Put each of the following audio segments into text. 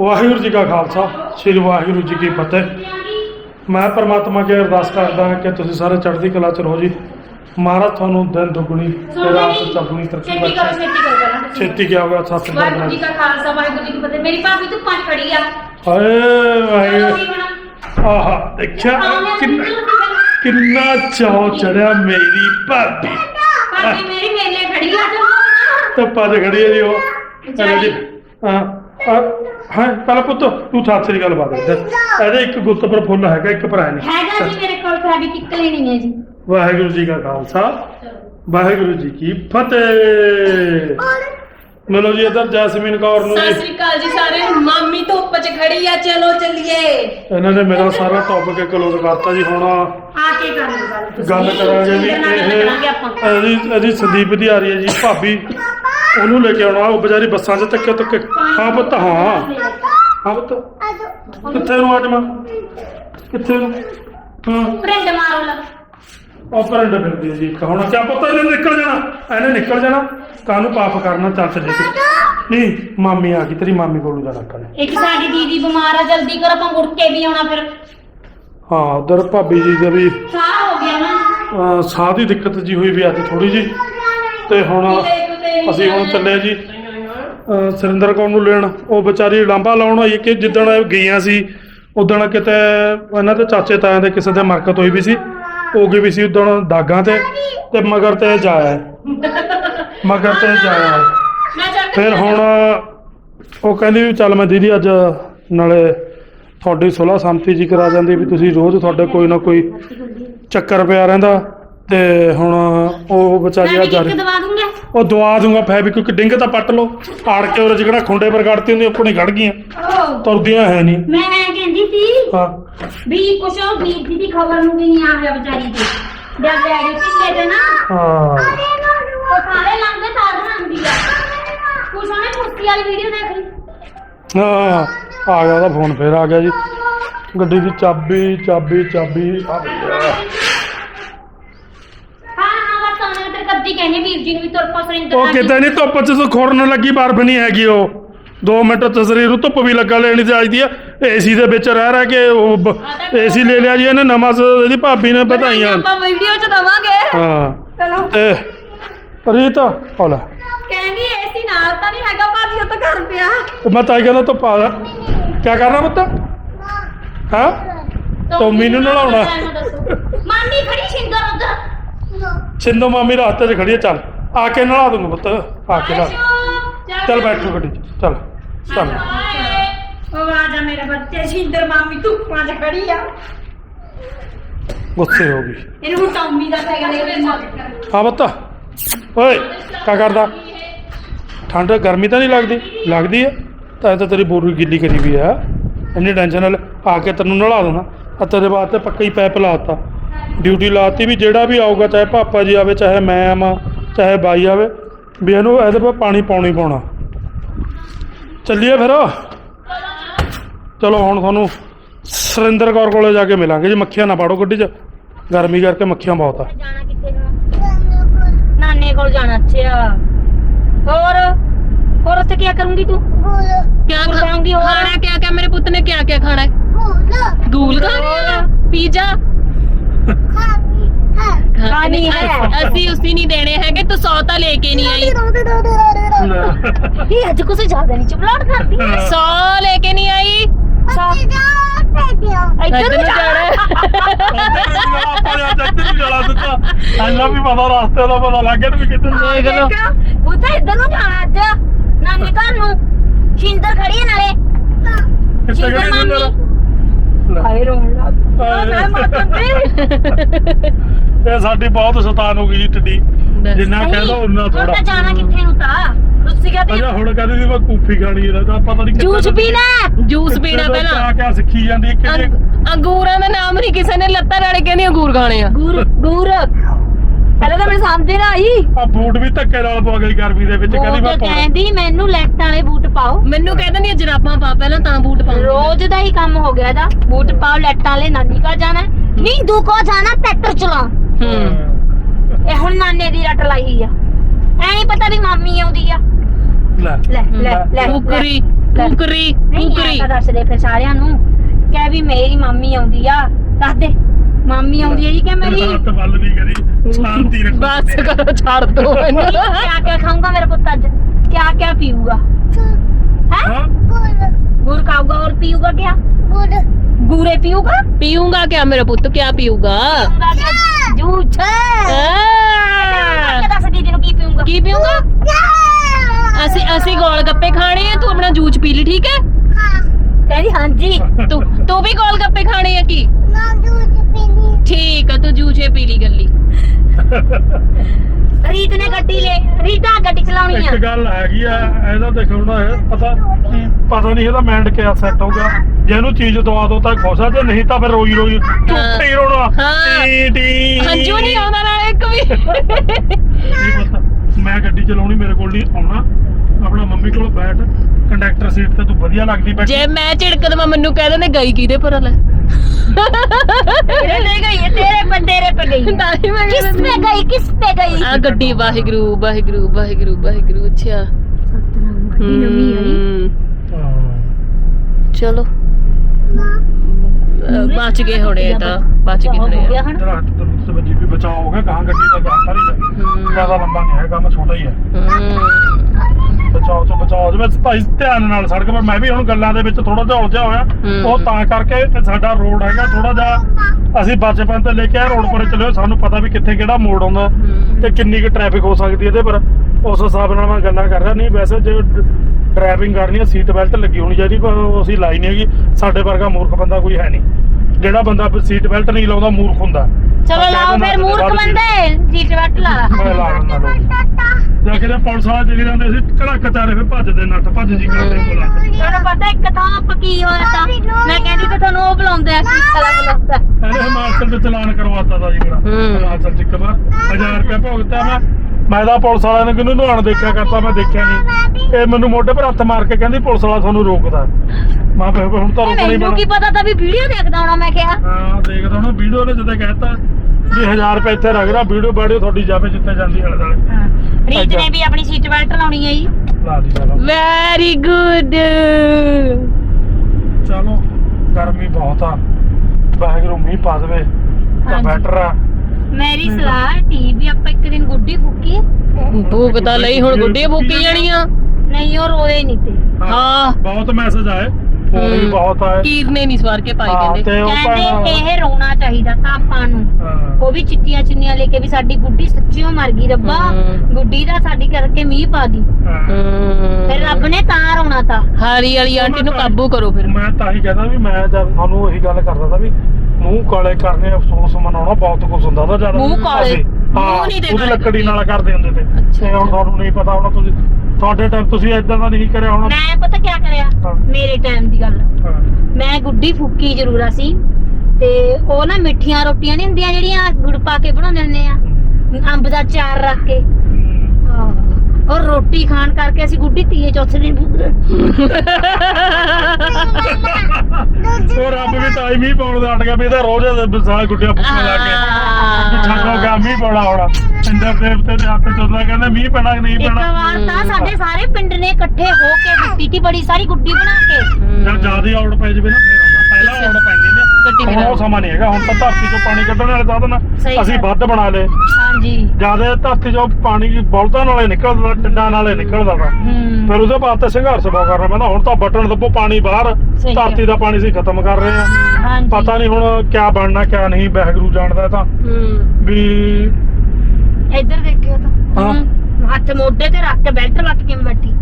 ਵਾਹਿਗੁਰੂ ਜੀ ਕਾ ਖਾਲਸਾ ਸ੍ਰੀ ਵਾਹਿਗੁਰੂ ਜੀ ਕੀ ਫਤਿਹ। ਮੈਂ ਪਰਮਾਤਮਾ ਅੱਗੇ ਅਰਦਾਸ ਕਰਦਾ ਹਾਂ ਕਿ ਤੁਸੀਂ ਸਾਰੇ ਚੜ੍ਹਦੀ ਕਲਾ ਚ ਰਹੋ ਜੀ। ਮਹਾਰਾਜ ਤੁਹਾਨੂੰ ਦਿਨ ਦੁਗਣੀ ਤੇ ਰਾਤ ਚੌਗੁਣੀ ਤਰੱਕੀ ਬਖਸ਼ੇ। ਛੇਤੀ ਕੀ ਹੋਗਾ ਸਤਿ ਸ੍ਰੀ ਵਾਹਿਗੁਰੂ ਜੀ ਕਾ ਖਾਲਸਾ ਵਾਹਿਗੁਰੂ ਜੀ ਕੀ ਫਤਿਹ। ਮੇਰੀ ਭਾਬੀ ਤੂੰ ਪੰਜ ਖੜੀ ਆ। ਹਾਏ ਵਾਹਿਗੁਰੂ ਆਹਾ ਦੇਖਿਆ? ਕਿੰਨਾ ਭਾਬੀ ਕਿੰਨਾ ਚਾਅ ਚੜਿਆ ਮੇਰੀ ਭਾਬੀ। ਮੇਰੀ ਮੇਲੇ ਖੜੀ ਆ ਤੇ 'ਚ ਖੜੀ ਹੈ ਜੀ ਉਹ। ਚਲੋ ਜੀ ਹਾਂ। ਹਾਂ ਹਾਂ ਪਹਿਲਾਂ ਪੁੱਤ ਤੂੰ ਸਤਿ ਸ੍ਰੀ ਅਕਾਲ ਬਾਦ ਇਹਦੇ ਇੱਕ ਗੁੱਤ ਪਰ ਫੁੱਲ ਹੈਗਾ ਇੱਕ ਪਰ ਹੈ ਨਹੀਂ। ਹੈਗਾ ਜੀ ਮੇਰੇ ਕੋਲ ਫੈਬੀ ਕਿੱਕ ਲੈਣੀ ਹੈ ਜੀ। ਵਾਹਿਗੁਰੂ ਜੀ ਕਾ ਖਾਲਸਾ। ਵਾਹਿਗੁਰੂ ਜੀ ਕੀ ਫਤਿਹ। ਮਿਲੋ ਜੀ ਇਧਰ ਜੈਸਮੀਨ ਕੌਰ ਨੂੰ ਸਤਿ ਜੀ ਸ੍ਰੀ ਅਕਾਲ ਜੀ ਸਾਰਿਆਂ ਨੂੰ। ਮਾਮੀ ਧੁੱਪ 'ਚ ਖੜੀ ਆ ਚਲੋ ਚੱਲੀਏ। ਇਹਨਾਂ ਨੇ ਮੇਰਾ ਸਾਰਾ ਟੌਪਿਕ ਕਲੋਜ਼ ਕਰਤਾ ਜੀ ਹੁਣ ਆ ਕੇ ਕਰ ਲਓ ਗੱਲ। ਗੱਲ ਕਰਾਂਗੇ ਗੱਲ ਆਪਾਂ ਇਹ ਇਹਦੀ ਇਹਦੀ ਸੰਦੀਪ ਦੀ ਆ ਰਹੀ ਹੈ ਜੀ ਭਾਬੀ। ਉਹਨੂੰ ਲੈ ਕੇ ਆਉਣਾ ਉਹ ਵਿਚਾਰੀ ਬੱਸਾਂ 'ਚ ਧੱਕੇ ਧੱਕੇ। ਹਾਂ ਪੁੱਤ ਹਾਂ। ਹਾਂ ਪੁੱਤ। ਕਿੱਥੇ ਨੂੰ ਆਟਮਾ ਕਿੱਥੇ ਨੂੰ? ਹਾਂ। ਪ੍ਰਿੰਡ ਮਾਰੋ ਲਾ ਉਹ ਪਰੰਡ ਫਿਰਦੀ ਹੈ ਜੀ ਇੱਕ ਹੁਣ ਕਿਆ ਪਤਾ ਇਹਨੇ ਨਿਕਲ ਜਾਣਾ। ਇਹਨੇ ਨਿਕਲ ਜਾਣਾ। ਕਾਹਨੂੰ ਪਾਪ ਕਰਨਾ ਚੱਲ ਤੂੰ। ਨਹੀਂ ਮਾਮੀ ਆ ਗਈ ਤੇਰੀ ਮਾਮੀ ਕੋਲੋਂ ਜਾਣਾ ਕਰੇ ਇੱਕ ਸਾਡੀ ਦੀਦੀ ਬਿਮਾਰ ਆ ਜਲਦੀ ਕਰੋ ਆਪਾਂ ਮੁੜ ਕੇ ਵੀ ਆਉਣਾ ਫਿਰ। ਹਾਂ ਉਧਰ ਭਾਬੀ ਜੀ ਦੇ ਵੀ ਸਾਹ ਹੋ ਗਿਆ ਨਾ। ਸਾਹ ਦੀ ਦਿੱਕਤ ਜੀ ਹੋਈ ਵੀ ਅੱਜ ਥੋੜੀ ਜੀ ਤੇ ਹੁਣ ਅਸੀਂ ਹੁਣ ਚੱਲੇ ਜੀ। ਅਹ, ਸੁਰਿੰਦਰ ਕੌਰ ਨੂੰ ਲੈਣ। ਉਹ ਵਿਚਾਰੀ ਲਾਂਬਾ ਲਾਉਣ ਆਈ ਕਿ ਜਿੱਦਣ ਇਹ ਗਈਆਂ ਸੀ ਉਦਣ ਕਿਤੇ ਇਹਨਾਂ ਦੇ ਚਾਚੇ ਤਾਇਆਂ ਦੇ ਕਿਸੇ ਦੇ ਮਰਕਤ ਹੋਈ ਵੀ ਸੀ ਉਹ ਗਈ ਵੀ ਸੀ ਉਦਣ ਦਾਗਾਂ ਤੇ ਤੇ ਮਗਰ ਤੇ ਜਾਇਆ ਮਗਰ ਤੇ ਜਾਇਆ ਫਿਰ ਹੁਣ ਉਹ ਕਹਿੰਦੀ ਵੀ ਚੱਲ ਮੈਂ ਦੀਦੀ ਅੱਜ ਨਾਲੇ ਤੁਹਾਡੀ ਸੁਲਾਹ ਸੰਮਤੀ ਜੀ ਕਰਾ ਜਾਂਦੀ ਵੀ ਤੁਸੀਂ ਰੋਜ਼ ਤੁਹਾਡੇ ਕੋਈ ਨਾ ਕੋਈ ਚੱਕਰ ਪਿਆ ਰਹਿੰਦਾ ਤੇ ਹੁਣ ਉਹ ਵਿਚਾਰੀ ਆ ਜਾ ਰਹੀ ਦਵਾ ਉਹ ਦਵਾ ਦੂੰਗਾ ਫੈਬਿਕ ਡਿੰਗ ਤਾਂ ਪੱਟ ਲਓ। ਆੜ ਕੇ ਉਹਦੇ ਜਿਹੜਾ ਖੁੰਡੇ ਪਰ ਕੱਢਤੀ ਹੁੰਦੀ ਆਪਣੀ ਖੜ ਗਈਆਂ। ਓ ਤੁਰਦੀਆਂ ਹੈ ਨਹੀਂ। ਮੈਂ ਐਂ ਕਹਿੰਦੀ ਸੀ ਹਾਂ। ਵੀ ਕੁਛ ਉਹ ਵੀਰ ਦੀ ਖਬਰ ਨੂੰ ਵੀ ਨਹੀਂ ਆ ਰਿਹਾ ਵਿਚਾਰੀ ਦੀ। ਜਦ ਡੈਡੀ ਢਿੱਲੇ ਤੇ ਨਾ। ਹਾਂ। ਉਹ ਸਾਰੇ ਲੰਘੇ ਤਾਰ ਬਣਾਉਂਦੀ ਆ। ਕੁਛ ਉਹਨੇ ਕੁਰਸੀ ਵਾਲੀ ਵੀਡੀਓ ਦੇਖ ਲਈ? ਹਾਂ ਆ ਗਿਆ ਉਹਦਾ ਫੋਨ ਫੇਰ ਆ ਗਿਆ ਜੀ। ਗੱਡੀ ਦੀ ਚਾਬੀ ਚਾਬੀ ਚਾਬੀ। ਆ ਗਈ ਆ। ਕੱਦੀ ਕਹਿੰਦੀ ਵੀਰ ਜੀ ਨੂੰ ਵੀ ਤੁਰ ਪਾ ਸਰਿੰਦਰ ਉਹ ਕਿਤੇ ਨਹੀਂ ਧੁੱਪ ਚ ਤਾਂ ਖੋਰਨ ਲੱਗੀ ਬਰਫ਼ ਨਹੀਂ ਹੈਗੀ ਉਹ। 2 ਮਿੰਟ ਤਸਰੀਰ ਨੂੰ ਧੁੱਪ ਵੀ ਲੱਗਾ ਲੈਣੀ ਚਾਹੀਦੀ ਆ। ਏਸੀ ਦੇ ਵਿੱਚ ਰਹਿ ਰਹਿ ਕੇ ਉਹ ਏਸੀ ਲੈ ਲਿਆ ਜੀ ਇਹਨੇ ਨਵਾਂ ਸ- ਇਹਦੀ ਭਾਬੀ ਨੇ ਵਧਾਈਆਂ। ਆਪਾਂ ਵੀਡੀਓ 'ਚ ਦਵਾਂਗੇ। ਹਾਂ। ਚਲੋ। ਤੇ ਪ੍ਰੀਤ ਹੋਲਾ ਕਹਿੰਦੀ ਏਸੀ ਨਾਲ ਤਾਂ ਨਹੀਂ ਹੈਗਾ ਭਾਜੀ ਉਹ ਤਾਂ ਘਰ ਪਿਆ। ਮੈਂ ਤਾਂ ਹੀ ਕਹਿੰਦਾ ਧੁੱਪ ਆ ਕੀ ਕਰਨਾ ਪੁੱਤ? ਹਾਂ? ਟੋਮੀ ਨੂੰ ਨਲਾਉਣਾ। ਮਾਮੀ ਖੜੀ ਸ਼ਿੰਦਰ ਉਧਰ। ਛਿੰਦੋ ਮਾਮੀ ਰਾਸਤੇ 'ਚ ਖੜੀ ਹੈ ਚੱਲ। ਆ ਕੇ ਨਲਾ ਦੂੰਗਾ ਪੁੱਤ ਆ ਕੇ ਨਲਾ ਚੱਲ। ਬੈਠੋ ਗੱਡੀ 'ਚ ਚੱਲ ਚੱਲ। ਉਹ ਆ ਜਾ ਮੇਰੇ ਬੱਚੇ ਸ਼ਿੰਦਰ ਮਾਮੀ ਧੁੱਪਾਂ 'ਚ ਖੜੀ ਆ। ਗੁੱਸੇ ਹੋ ਗਈ। ਇਹਨੂੰ ਟੌਮੀ ਦਾ ਪੁੱਤ। ਓਏ ਕੀ ਕਰਦਾ? ਠੰਡ ਗਰਮੀ ਤਾਂ ਨਹੀਂ ਲੱਗਦੀ? ਲੱਗਦੀ ਹੈ ਤਾਂ ਤਾਂ ਤੇਰੀ ਬੋਰੂ ਗਿੱਲੀ ਕਰੀ ਵੀ ਆ। ਇੰਨੀ ਟੈਨਸ਼ਨ ਨਾਲ ਆ ਕੇ ਤੈਨੂੰ ਨਲਾ ਦੇਣਾ। ਆ ਤੇਰੇ ਵਾਸਤੇ ਪੱਕਾ ਹੀ ਪੈਪ ਲਾਤਾ ਡਿਊਟੀ ਲਾਤੀ ਵੀ ਜਿਹੜਾ ਵੀ ਆਊਗਾ ਚਾਹੇ ਪਾਪਾ ਜੀ ਆਵੇ ਚਾਹੇ ਮੈਂ ਆਵਾਂ ਚਾਹੇ ਬਾਈ ਆਵੇ ਵੀ ਇਹਨੂੰ ਇਹਦੇ 'ਤੇ ਪਾਣੀ ਪਾਉਣੀ ਪਾਉਣਾ। ਚੱਲੀਏ ਫਿਰ। ਚਲੋ ਹੁਣ ਤੁਹਾਨੂੰ ਸੁਰਿੰਦਰ ਕੌਰ ਕੋਲੇ ਜਾ ਕੇ ਮਿਲਾਂਗੇ ਜੀ ਮੱਖੀਆਂ ਨਾ ਪਾੜੋ ਗੱਡੀ 'ਚ। ਗਰਮੀ ਕਰਕੇ ਮੱਖੀਆਂ ਬਹੁਤ ਆ। ਜਾਣਾ ਕਿੱਥੇ ਨੂੰ ਨਾਨੇ ਕੋਲ ਜਾਣਾ ਅੱਛਾ। ਹੋਰ? ਹੋਰ ਉੱਥੇ ਕੀ ਕਰੂੰਗੀ ਤੂੰ? ਖਾਉਂਗੀ ਹੋਰ ਖਾਣਾ ਮੇਰੇ ਪੁੱਤ ਨੇ ਕਿਆ ਕਿਆ ਖਾਣਾ ਹੈ? ਗੂਲ ਖਾਣਾ ਪੀਜ਼ਾ? ਖਾਣੀ ਹੈ। ਅਸੀਂ ਉਸੇ ਨਹੀਂ ਦੇਣੇ ਹੈਗੇ ਤੂੰ ਸੌ ਤਾਂ ਲੈ ਕੇ ਨਹੀਂ ਆਈ। ਇਹ ਅੱਜ ਕੁਛ ਜ਼ਿਆਦਾ ਨਹੀਂ ਚੁਗਲਾੜ ਕਰਦੀ ਹੈ। ਸੌ ਲੈ ਕੇ ਨਹੀਂ ਆਈ। ਇੱਧਰ ਨੂੰ ਨੂੰ ਐਨਾ ਵੀ ਪਤਾ ਰਸਤੇ ਦਾ ਪਤਾ ਲੱਗ ਗਿਆ ਵੀ ਕਿੱਧਰ ਦੇਖ ਲਓ। ਉਹ ਤਾਂ ਇੱਧਰ ਨੂੰ ਜਾਣਾ ਅੱਜ। ਨਾਨੀ ਘਰ ਨੂੰ। ਸ਼ਿੰਦਰ ਖੜੀ ਹੈ ਨਾਲੇ। ਕਿੱਥੇ ਸ਼ਿੰਦਰ ਗਈ ਮਾਮੀ। ਸੁੰਦਰ ਹਾਏ ਰੋਣ ਲੱਗ ਪਈ। ਮੈਂ ਮਰ ਗਈ ਇਹ ਸਾਡੀ ਬਹੁਤ ਸ਼ੈਤਾਨ ਹੋ ਗਈ ਜੀ ਟੱਡੀ। ਜਿੰਨਾ ਕਹਿ ਦੋ ਉਨਾ ਥੋੜਾ ਤਾਂ ਜਾਣਾ ਕਿੱਥੇ ਨੂੰ ਤਾਂ? ਤੁਸੀਂ ਕਹਿੰਦੇ ਹੁਣ ਕਹਿੰਦੀ ਸੀ ਮੈਂ ਕੂਫੀ ਖਾਣੀ ਇਹਦਾ ਤਾਂ ਪਤਾ ਨਹੀਂ ਜੂਸ ਪੀਣਾ ਜੂਸ ਪੀਣਾ ਪਹਿਲਾਂ। ਕਿਆ ਕਿਆ ਸਿੱਖੀ ਜਾਂਦੀ ਹੈ ਕਿ ਅੰਗ- ਅੰਗੂਰਾਂ ਦਾ ਨਾਮ ਨਹੀਂ ਕਿਸੇ ਨੇ ਲੱਤਾਂ ਨਾਲੇ ਕਹਿੰਦੀ ਅੰਗੂਰ ਖਾਣੇ ਆ। ਗੁਰ ਗੁਰ। ਪਹਿਲਾਂ ਤਾਂ ਮੈਂ ਸਮਝ ਨਾ ਆਈ। ਆ ਬੂਟ ਵੀ ਧੱਕੇ ਨਾਲ ਪਾ ਗਈ ਗਰਮੀ ਦੇ ਵਿੱਚ ਕਹਿੰਦੀ ਮੈਂ ਉਹ ਕਹਿੰਦੀ ਮੈਨੂੰ ਲੈਟ ਵਾਲੇ ਬੂਟ ਪਾਓ। ਮੈਨੂੰ ਕਹਿੰਦੇ ਨਹੀਂ ਜਰਾਬਾਂ ਪਾ ਪਹਿਲਾਂ ਤਾਂ ਬੂਟ ਪਾਉਂ ਰੋਜ਼ ਦਾ ਹੀ ਕੰਮ ਹੋ ਗਿਆ ਇਹਦਾ। ਬੂਟ ਪਾਓ ਲੈਟਾਂ ਵਾਲੇ ਨਾਨੀ ਘਰ ਜਾਣਾ। ਨਹੀਂ ਕੋ ਜਾਣਾ ਟਰੈਕਟਰ ਚਲਾ ਹੂੰ। ਇਹ ਹੁਣ ਨਾਨੇ ਦੀ ਰੱਟ ਲਾਈ ਆ। ਐ ਨਹੀਂ ਪਤਾ ਵੀ ਮਾਮੀ ਆਉਂਦੀ ਆ। ਲੈ। ਲੈ ਲੈ ਲੈ। ਕੁਕਰੀ ਦੱਸ ਦੇ ਫਿਰ ਸਾਰਿਆਂ ਨੂੰ। ਕਹਿ ਵੀ ਮੇਰੀ ਮਾਮੀ ਆਉਂਦੀ ਆ। ਦੱਸ ਦੇ। ਮਾਮੀ ਆਉਂਦੀ ਆ ਜੀ ਕਿ ਮੇਰੀ ਹੱਥ ਵੱਲ ਨਹੀਂ ਕਰੀ ਸ਼ਾਂਤੀ ਰੱਖੋ ਬਸ ਕਰੋ ਛੱਡ ਦੋ ਇਹਨੂੰ ਕਿਆ ਕਿਆ ਖਾਊਗਾ ਮੇਰਾ ਪੁੱਤ ਅੱਜ ਕਿਆ ਕਿਆ ਪੀਊਗਾ ਹੈ ਹਾਂ ਗੁੜ ਖਾਊਗਾ और पीऊगा क्या गुड़े पीऊगा ਪੀਊਂਗਾ ਕਿਆ ਮੇਰਾ ਪੁੱਤ ਕਿਆ ਪੀਊਗਾ पीऊंगा क्या जूस ਆ, क्या दस दीदी ਨੂੰ ਕੀ ਪੀਊਂਗਾ ਕੀ ਪੀਊਂਗਾ ਅਸੀਂ ਅਸੀਂ ਗੋਲ ਗੱਪੇ ਖਾਣੇ ਆ ਤੂੰ ਆਪਣਾ ਜੂਸ ਪੀ ਲਈ ਠੀਕ ਹੈ ਕਹਿੰਦੀ ਹਾਂਜੀ ਤੂੰ ਤੂੰ ਵੀ ਗੋਲ ਗੱਪੇ ਖਾਣੇ ਆ ਕੀ ਠੀਕ ਆ ਤੂੰ ਜੂਸੇ ਪੀ ਲਈ ਗੱਲੀ। ਰੀਤ ਨੇ ਗੱਡੀ ਲੈ ਰੀਤਾ ਗੱਡੀ ਚਲਾਉਣੀ ਇੱਕ ਆ ਗੱਲ ਹੈਗੀ ਆ ਇਹਦਾ ਦਿਖਾਉਣਾ ਹੈ ਪਤਾ ਕੀ ਪਤਾ ਨਹੀਂ ਇਹਦਾ ਮਾਈਂਡ ਕਿਆ ਸੈੱਟ ਹੋ ਗਿਆ। ਜੇ ਇਹਨੂੰ ਚੀਜ਼ ਦਵਾ ਦੋ ਤਾਂ ਖੁਸ਼ ਆ ਜੇ ਨਹੀਂ ਤਾਂ ਫਿਰ ਰੋਈ ਰੋਈ ਝੂਠੇ ਹੀ। ਰੋਣਾ। ਹਾਂ। ਟੀ ਟੀ। ਹੰਝੂ ਨਹੀਂ ਆਉਂਦਾ ਨਾਲ ਇੱਕ ਵੀ। ਨਹੀਂ ਪਤਾ ਮੈਂ ਗੱਡੀ ਚਲਾਉਣੀ ਮੇਰੇ ਕੋਲ ਨਹੀਂ ਆਉਣਾ। ਆਪਣਾ ਮੰਮੀ ਕੋਲ ਬੈਠ ਕੰਡਕਟਰ ਸੀਟ ਤੇ ਤੂੰ ਵਧੀਆ ਲੱਗਦੀ ਬੈਠੀ ਜੇ ਮੈਂ ਝਿੜਕ ਦਵਾਂ ਮੈਨੂੰ ਕਹਿ ਦਿੰਦੇ ਗਈ ਕਿਹਦੇ ਪਰ ਲੈ तेरे ले गई है तेरे पर तेरे पे गई ਨਹੀਂ ਮੈਂ किस पे गई किस पे गई ਆ ਗੱਡੀ ਵਾਹਿਗੁਰੂ ਵਾਹਿਗੁਰੂ ਵਾਹਿਗੁਰੂ ਵਾਹਿਗੁਰੂ ਅੱਛਾ सतनाम ਗੱਡੀ ਨਵੀਂ ਆਈ ਹਮ, ਹਾਂ। ਚਲੋ ਅਹ, ਬਚ ਗਏ ਹੋਣੇ ਇਹ ਤਾਂ ਬਚ ਗਏ ਹੋ ਹੋਣੇ ਗਿਆ ਆ। ਹਣ ਦਰਖਤ ਦਰਖਤ ਵੱਜੀ ਵੀ ਬਚਾਅ ਹੋ ਗਿਆ ਗਾਂ ਗੱਡੀ ਦਾ ਗਾਂ ਸਾਰੀ ਹੈ ਹਮ, ਜ਼ਿਆਦਾ ਲੰਬਾ ਨਹੀਂ ਹੈ ਕੰਮ ਛੋਟਾ ਹੀ ਹੈ ਹਮ, ਬਚਾਓ ਤੋਂ ਬਚਾਓ। ਜਿਵੇਂ ਭਾਈ ਧਿਆਨ ਨਾਲ ਸੜਕ 'ਤੇ ਮੈਂ ਵੀ ਹੁਣ ਗੱਲਾਂ ਦੇ ਵਿੱਚ ਥੋੜਾ ਜਿਹਾ ਉਲਝਿਆ ਹੋਇਆ। ਉਹ ਤਾਂ ਕਰਕੇ ਕਿ ਸਾਡਾ ਰੋਡ ਹੈਗਾ ਥੋੜਾ ਜਿਹਾ ਅਸੀਂ ਬਚਪਨ ਤੇ ਲੈ ਕੇ ਆ ਰੋਡ ਪਰ ਚੱਲਿਓ ਸਾਨੂੰ ਪਤਾ ਵੀ ਕਿੱਥੇ ਕਿਹੜਾ ਮੋੜ ਆਉਂਦਾ। ਤੇ ਕਿੰਨੀ ਕੁ ਟ੍ਰੈਫਿਕ ਹੋ ਸਕਦੀ ਹੈ ਇਹਦੇ ਪਰ ਉਸ ਹਿਸਾਬ ਨਾਲ ਮੈਂ ਗੱਲਾਂ ਕਰ ਰਿਹਾ। ਨਹੀਂ ਵੈਸੇ ਜੇ ਡਰਾਈਵਿੰਗ ਕਰਨੀ ਹੈ ਸੀਟ ਬੈਲਟ ਲੱਗੀ ਹੋਣੀ ਚਾਹੀਦੀ ਪਰ ਉਹ ਅਸੀਂ ਲਾਈ ਨਹੀਂ ਹੈਗੀ। ਸਾਡੇ ਵਰਗਾ ਮੂਰਖ ਬੰਦਾ ਕੋਈ ਹੈ ਨਹੀਂ ਜਿਹੜਾ ਬੰਦਾ ਸੀਟ ਬੈਲਟ ਨਹੀਂ ਲਾਉਂਦਾ ਮੂਰਖ ਹੁੰਦਾ। ਚਲੋ ਲਾਓ ਫਿਰ ਮੂਰਖ ਬੰਦੇ ਸੀਟ ਬੈਲਟ ਲਾ ਲਾ। ਮੈਂ ਲਾ ਲੈਂਦਾ ਲੋਕ ਜਾਂ ਕਿਤੇ ਪੁਲਿਸ ਵਾਲੇ ਜਿਹੜੇ ਜਾਂਦੇ ਸੀ ਕੜਕ ਚਾਰੇ ਫਿਰ ਭੱਜਦੇ ਨੱਠ ਭੱਜ ਜੀ ਕਰਦੇ ਕੋਲ ਤੁਹਾਨੂੰ ਪਤਾ ਇੱਕ ਥਾਂ ਆਪਾਂ ਕੀ ਹੋਇਆ ਤਾਂ? ਮੈਂ ਕਹਿੰਦੀ ਤਾਂ ਤੁਹਾਨੂੰ ਉਹ ਬੁਲਾਉਂਦੇ ਆ ਸੀਟ ਵਾਲਾ ਬੁਲਾਉਂਦਾ? ਇਹਨੇ ਹਿਮਾਚਲ ਤੇ ਚਲਾਨ ਕਰਵਾਤਾ ਦਾ ਜੀ ਮੇਰਾ। ਹਿਮਾਚਲ ਚ ਇੱਕ ਵਾਰ। 1000 ਰੁਪਏ ਭੁਗਤਿਆ ਮੈਂ। ਮੈਂ ਤਾਂ ਪੁਲਿਸ ਵਾਲਿਆਂ ਨੇ ਕਿਹਨੂੰ ਨਹਾਉਣ ਦੇਖਿਆ ਕਰਤਾ ਮੈਂ ਦੇਖਿਆ ਨਹੀਂ। ਇਹ ਮੈਨੂੰ ਮੋਢੇ 'ਤੇ ਹੱਥ ਮਾਰ ਕੇ ਕਹਿੰਦੀ ਪੁਲਿਸ ਵਾਲਾ ਤੁਹਾਨੂੰ ਰੋਕਦਾ। ਮੈਂ ਫਿਰ ਹੁਣ ਤਾਂ ਰੋਕਣਾ ਹੀ ਮੈਨੂੰ ਕੀ ਪੈਣਾ ਪਤਾ ਤਾਂ ਵੀ ਵੀਡੀਓ ਦੇਖਦਾ ਹੋਣਾ ਮੈਂ ਕਿਹਾ। ਹਾਂ ਦੇਖਦਾ ਹੁਣ। ਵੀਡੀਓ ਨੇ ਜਦੋਂ ਕਹਿਤਾ ਵੀ 1000 ਰੁਪਏ ਇੱਥੇ ਰੱਖ ਰਿਹਾ ਵੀਡੀਓ ਬਾਡੀਓ ਤੁਹਾਡੀ ਜਾਵੇ ਜਿੱਥੇ ਜਾਂਦੀ ਆਲੇ ਦੁਆਲੇ ਰੀਤ ਨੇ ਵੀ ਆਪਣੀ ਸੀਟ ਬੈਲਟ ਲਾਉਣੀ ਹੈ ਜੀ। ਲਾ ਦੀ ਚਲੋ ਵੈਰੀ ਗੁੱਡ ਚਲੋ ਗਰਮੀ ਬਹੁਤ ਆ। ਵਾਹਿਗੁਰੂ ਮੀਂਹ ਪਾ ਦੇਵੇ ਤਾਂ ਹਾਂਜੀ। ਬੈਟਰ ਆ। ਮੇਰੀ ਸਲਾਹ ਟੀ ਵੀ ਆਪਾਂ ਇੱਕ ਦਿਨ ਗੁੱਡੀ ਫੂਕੀ ਭੂਕ ਤਾਂ ਲਈ ਹੁਣ ਗੁੱਡੀਆਂ ਭੂਕੀ ਜਾਣੀਆਂ ਨਹੀਂ ਉਹ ਰੋਏ ਨਹੀਂ ਤੇ ਹਾਂ। ਬਹੁਤ ਮੈਸੇਜ ਆਏ ਫੋਨ ਵੀ ਹੂੰ। ਬਹੁਤ ਆਏ ਕੀਰ ਨੇ ਨਹੀਂ ਸਵਾਰ ਕੇ ਪਾਈ ਹਾਂ, ਕਹਿੰਦੇ ਤੇ ਉਹ ਕਹਿੰਦੇ ਇਹ ਰੋਣਾ ਚਾਹੀਦਾ ਤਾਂ ਆਪਾਂ ਨੂੰ ਹਾਂ। ਉਹ ਵੀ ਚਿੱਟੀਆਂ ਚੁੰਨੀਆਂ ਲੈ ਕੇ ਵੀ ਸਾਡੀ ਗੁੱਡੀ ਸੱਚੀਓ ਮਰ ਗਈ ਰੱਬਾ ਹੂੰ। ਗੁੱਡੀ ਦਾ ਸਾਡੀ ਕਰਕੇ ਮੀਂਹ ਪਾ ਦੀ ਹਾਂ। ਹਮ। ਫਿਰ ਰੱਬ ਨੇ ਤਾਂ ਰੋਣਾ ਤਾਂ ਹਾਰੀ ਵਾਲੀ ਆਂਟੀ ਨੂੰ ਕਾਬੂ ਕਰੋ ਫਿਰ ਮੈਂ ਤਾਂ ਹੀ ਕਹਿੰਦਾ ਵੀ ਮੈਂ ਜਦ ਤੁਹਾਨੂੰ ਇਹੀ ਗੱਲ ਕਰਦਾ ਤਾ ਵੀ ਮੂੰਹ ਕਾਲੇ ਕਰਨੇ ਅਫਸੋਸ ਮਨਾਉਣਾ ਬਹੁਤ ਕੁਝ ਹੁੰਦਾ ਤਾਂ ਜਦ ਮੂੰਹ ਕਾਲੇ? ਅਸੀਂ- ਮੂੰਹ ਹਾਂ ਨਹੀਂ ਉਹਦੀ ਕਾਲੇ ਲੱਕੜੀ ਨਾਲ ਕਰਦੇ ਹੁੰਦੇ ਤੇ। ਅੱਛਾ, ਤੇ ਹੁਣ ਅੱਛਾ। ਤੁਹਾਨੂੰ ਨਹੀਂ ਪਤਾ ਹੋਣਾ ਤੁਸੀਂ ਤੁਹਾਡੇ ਟਾਈਮ ਤੁਸੀਂ ਇਦਾਂ ਦਾ ਨਹੀਂ ਕਰਿਆ ਹੋਣਾ। ਮੈਂ ਪਤਾ ਕੀ ਕਰਿਆ? ਹਾਂ। ਮੇਰੇ ਟਾਈਮ ਦੀ ਗੱਲ। ਹਾਂ। ਮੈਂ ਗੁੱਡੀ ਫੂਕੀ ਜ਼ਰੂਰ ਸੀ। ਤੇ ਉਹ ਨਾ ਮਿੱਠੀਆਂ ਰੋਟੀਆਂ ਨਹੀਂ ਹੁੰਦੀਆਂ ਜਿਹੜੀਆਂ ਗੁੜ ਪਾ ਕੇ ਬਣਾਉਂਦੇ ਹੁੰਦੇ ਆ? ਅੰਬ ਦਾ ਚਾਰ ਰੱਖ ਕੇ। ਔਰ ਰੋਟੀ ਖਾਣ ਕਰਕੇ ਅਸੀਂ ਗੁੱਡੀ ਤੀਏ ਚੌਥੇ ਦਿਨ ਉਹ ਰੱਬ ਵੀ ਟਾਈਮ ਹੀ ਪਾਉਣ ਦਾ ਅਟ ਗਿਆ ਵੀ ਇਹਦਾ ਰੋਜ਼ ਸਾਲ ਗੁੱਡੀਆਂ ਫੁੱਕਣ ਲਾ ਕੇ ਵੀ ਛੱਡੋ ਗਾ ਮੀਂਹ ਪਾਉਣਾ ਹੋਣਾ। ਇੰਦਰ ਦੇਵਤੇ ਦੇ ਹੱਥ ਚੋਦਾ ਕਹਿੰਦੇ ਮੀਂਹ ਪੈਣਾ ਕਿ ਨਹੀਂ ਇੱਕ ਪੈਣਾ ਵਾਰ ਤਾਂ ਸਾਡੇ ਸਾਰੇ ਪਿੰਡ ਨੇ ਇਕੱਠੇ ਹੋ ਕੇ ਤੀ ਬੜੀ ਸਾਰੀ ਗੁੱਡੀ ਬਣਾ ਕੇ। ਜਦ ਜ਼ਿਆਦਾ ਆਉਟ ਪੈ ਜਵੇ ਨਾ ਫੇਰ ਆਉਂਦਾ। ਪਹਿਲਾਂ ਆਉਟ ਪੈਂਦੀ ਨੇ ਗੱਡੀ ਹੁਣ ਉਹ ਸਮਾਂ ਨਹੀਂ ਹੈਗਾ ਹੁਣ ਤਾਂ ਧਰਤੀ ਚੋਂ ਪਾਣੀ ਕੱਢਣ ਵਾਲੇ ਸਾਧਨ ਸਹੀ ਅਸੀਂ ਗੱਲ। ਵੱਧ ਬਣਾ ਲਏ। ਹਾਂਜੀ। ਜ਼ਿਆਦਾ ਧਰਤੀ ਚੋਂ ਪਾਣੀ ਬੌਲਦਾਂ ਨਾਲੇ ਨਿਕਲਦਾ ਟਿੰਡਾਂ ਨਾਲੇ ਨਿਕਲਦਾ ਵਾ। ਹੂੰ। ਫਿਰ ਉਹਦੇ ਬਾਅਦ ਤੇ ਸੰਘਰਸ਼ ਬਹੁਤ ਕਰਨਾ ਪੈਂਦਾ। ਹੁਣ ਤਾਂ ਬਟਨ ਦੱਬੋ ਪਾਣੀ ਬਾਹਰ। ਸਹੀ ਧਰਤੀ। ਦਾ ਪਾਣੀ ਸੀ ਖਤਮ ਕਰ ਰਹੇ ਆ ਹਾਂਜੀ। ਪਤਾ ਨਹੀਂ ਹੁਣ ਕਿਆ ਬਣਨਾ ਕਿਆ ਨਹੀਂ ਵਾਹਿਗੁਰੂ ਜਾਣਦਾ ਇਹ ਤਾਂ। ਹਮ ਵੀ ਇੱਧਰ ਦੇਖਿਓ ਤਾਂ। ਹਾਂ। ਹੂੰ। ਹੱਥ ਮੋਢੇ ਤੇ ਰੱਖ ਕੇ ਬੈਲਟ ਲੱਗ ਕੇ ਬੈਠੀ।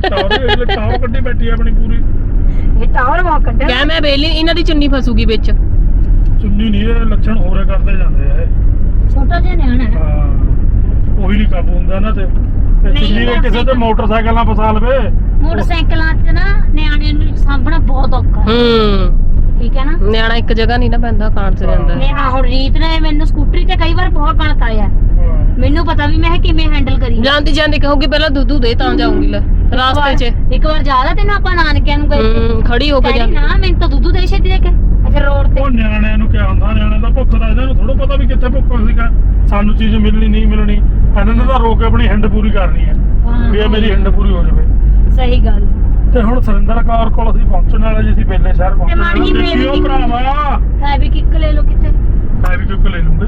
ਟਾਵਰ ਕੱਢੀ ਬੈਠੀ ਆ ਆਪਣੀ ਪੂਰੀ। ਇਹ ਟਾਵਰ ਵਾਕ ਕੱਢਿਆ। ਕਿਆ ਮੈਂ ਬੇਲੀ ਇਹਨਾਂ ਦੀ ਚੁੰਨੀ ਫਸੂਗੀ ਵਿੱਚ। ਚੁੰਨੀ ਨਹੀਂ ਇਹ ਲੱਛਣ ਹੋਰੇ ਕਰਦੇ ਜਾਂਦੇ ਆ ਇਹ। ਛੋਟਾ ਜਿਹਾ ਨਿਆਣਾ ਹੈ। ਹਾਂ ਉਹੀ ਨਹੀਂ ਕਾਬੂ ਹੁੰਦਾ ਨਾ ਤੇ। ਤੇ ਨਹੀਂ, ਚੁੰਨੀ ਨੇ ਕਿਸੇ ਤੇ ਮੋਟਰਸਾਈਕਲ ਨਾਲ ਫਸਾ ਲਵੇ। ਮੋਟਰਸਾਈਕਲਾਂ 'ਚ ਨਾ ਨਿਆਣੇ ਨੂੰ ਸਾਂਭਣਾ ਬਹੁਤ ਔਖਾ ਹੈ। ਹੂੰ। ਠੀਕ ਹੈ ਨਾ? ਨਿਆਣਾ ਇੱਕ ਜਗ੍ਹਾ ਨਹੀਂ ਨਾ ਪੈਂਦਾ ਕਾਂਟ ਸੇ ਜਾਂਦਾ ਨੇ ਆ ਹੁਣ ਰੀਤ ਨੇ ਮੈਨੂੰ ਸਕੂਟਰੀ ਤੇ ਕਈ ਵਾਰ ਬਹੁਤ ਕਣਕ ਆਇਆ। ਹਾਂ। ਮੈਨੂੰ ਪਤਾ ਵੀ ਮੈਂ ਇਹ ਕਿਵੇਂ ਹੈਂਡਲ ਕਰੀ। ਜਾਂਦੀ ਜਾਂਦੀ ਕਹੂਗੀ ਪਹਿਲਾਂ ਦੁੱਧੂ ਦੇ ਤਾਂ ਜਾਊਂਗੀ ਲੈ। ਰਾਸਤੇ 'ਚ। ਇੱਕ ਵਾਰ ਜ਼ਿਆਦਾ ਤੇ ਨਾ ਆਪਾਂ ਨਾਨਕਿਆਂ ਨੂੰ ਗਏ ਹੂੰ ਖੜੀ ਹੋ ਕੇ ਕਹਿੰਦੀ ਜਾਂਦੀ ਨਾ ਮੈਨੂੰ ਤਾਂ ਦੁੱਧ ਦੇ ਛੇਤੀ ਦੇ ਕੇ। ਅੱਛਾ ਰੋਡ ਤੇ। ਉਹ ਨਿਆਣਿਆਂ ਨੂੰ ਕਿਆ ਹੁੰਦਾ ਨਿਆਣਿਆਂ ਦਾ ਭੁੱਖ ਦਾ ਇਹਨਾਂ ਨੂੰ ਥੋੜਾ ਪਤਾ ਵੀ ਕਿੱਥੇ ਭੁੱਖ ਸੀਗਾ। ਸਾਨੂੰ ਚੀਜ਼ ਮਿਲਣੀ ਨਹੀਂ ਮਿਲਣੀ। ਇਹਨਾਂ ਨੇ ਤਾਂ ਰੋ ਕੇ ਆਪਣੀ ਹਿੰਡ ਪੂਰੀ ਕਰਨੀ ਹੈ ਵੀ ਇਹ ਮੇਰੀ ਹਿੰਡ ਪੂਰੀ ਹੋ ਜਾਵੇ। ਸਹੀ ਗੱਲ। ਤੇ ਹੁਣ ਸੁਰਿੰਦਰ ਕੌਰ ਕੋਲ ਅਸੀਂ ਪਹੁੰਚਣ ਵਾਲੇ ਜੀ ਅਸੀਂ ਬੇਲੇ ਸ਼ਹਿਰ ਪਹੁੰਚਣ ਮਾਮੀ ਵਾਲੇ। ਮੇਰੀ- ਭਰਾਵਾ। ਹੈ ਵੀ ਕਿੱਕ ਲੈ ਲੋ ਕਿੱਥੇ? ਮੈਂ ਵੀ ਚੁੱਕ ਲੈ ਲੂੰਗਾ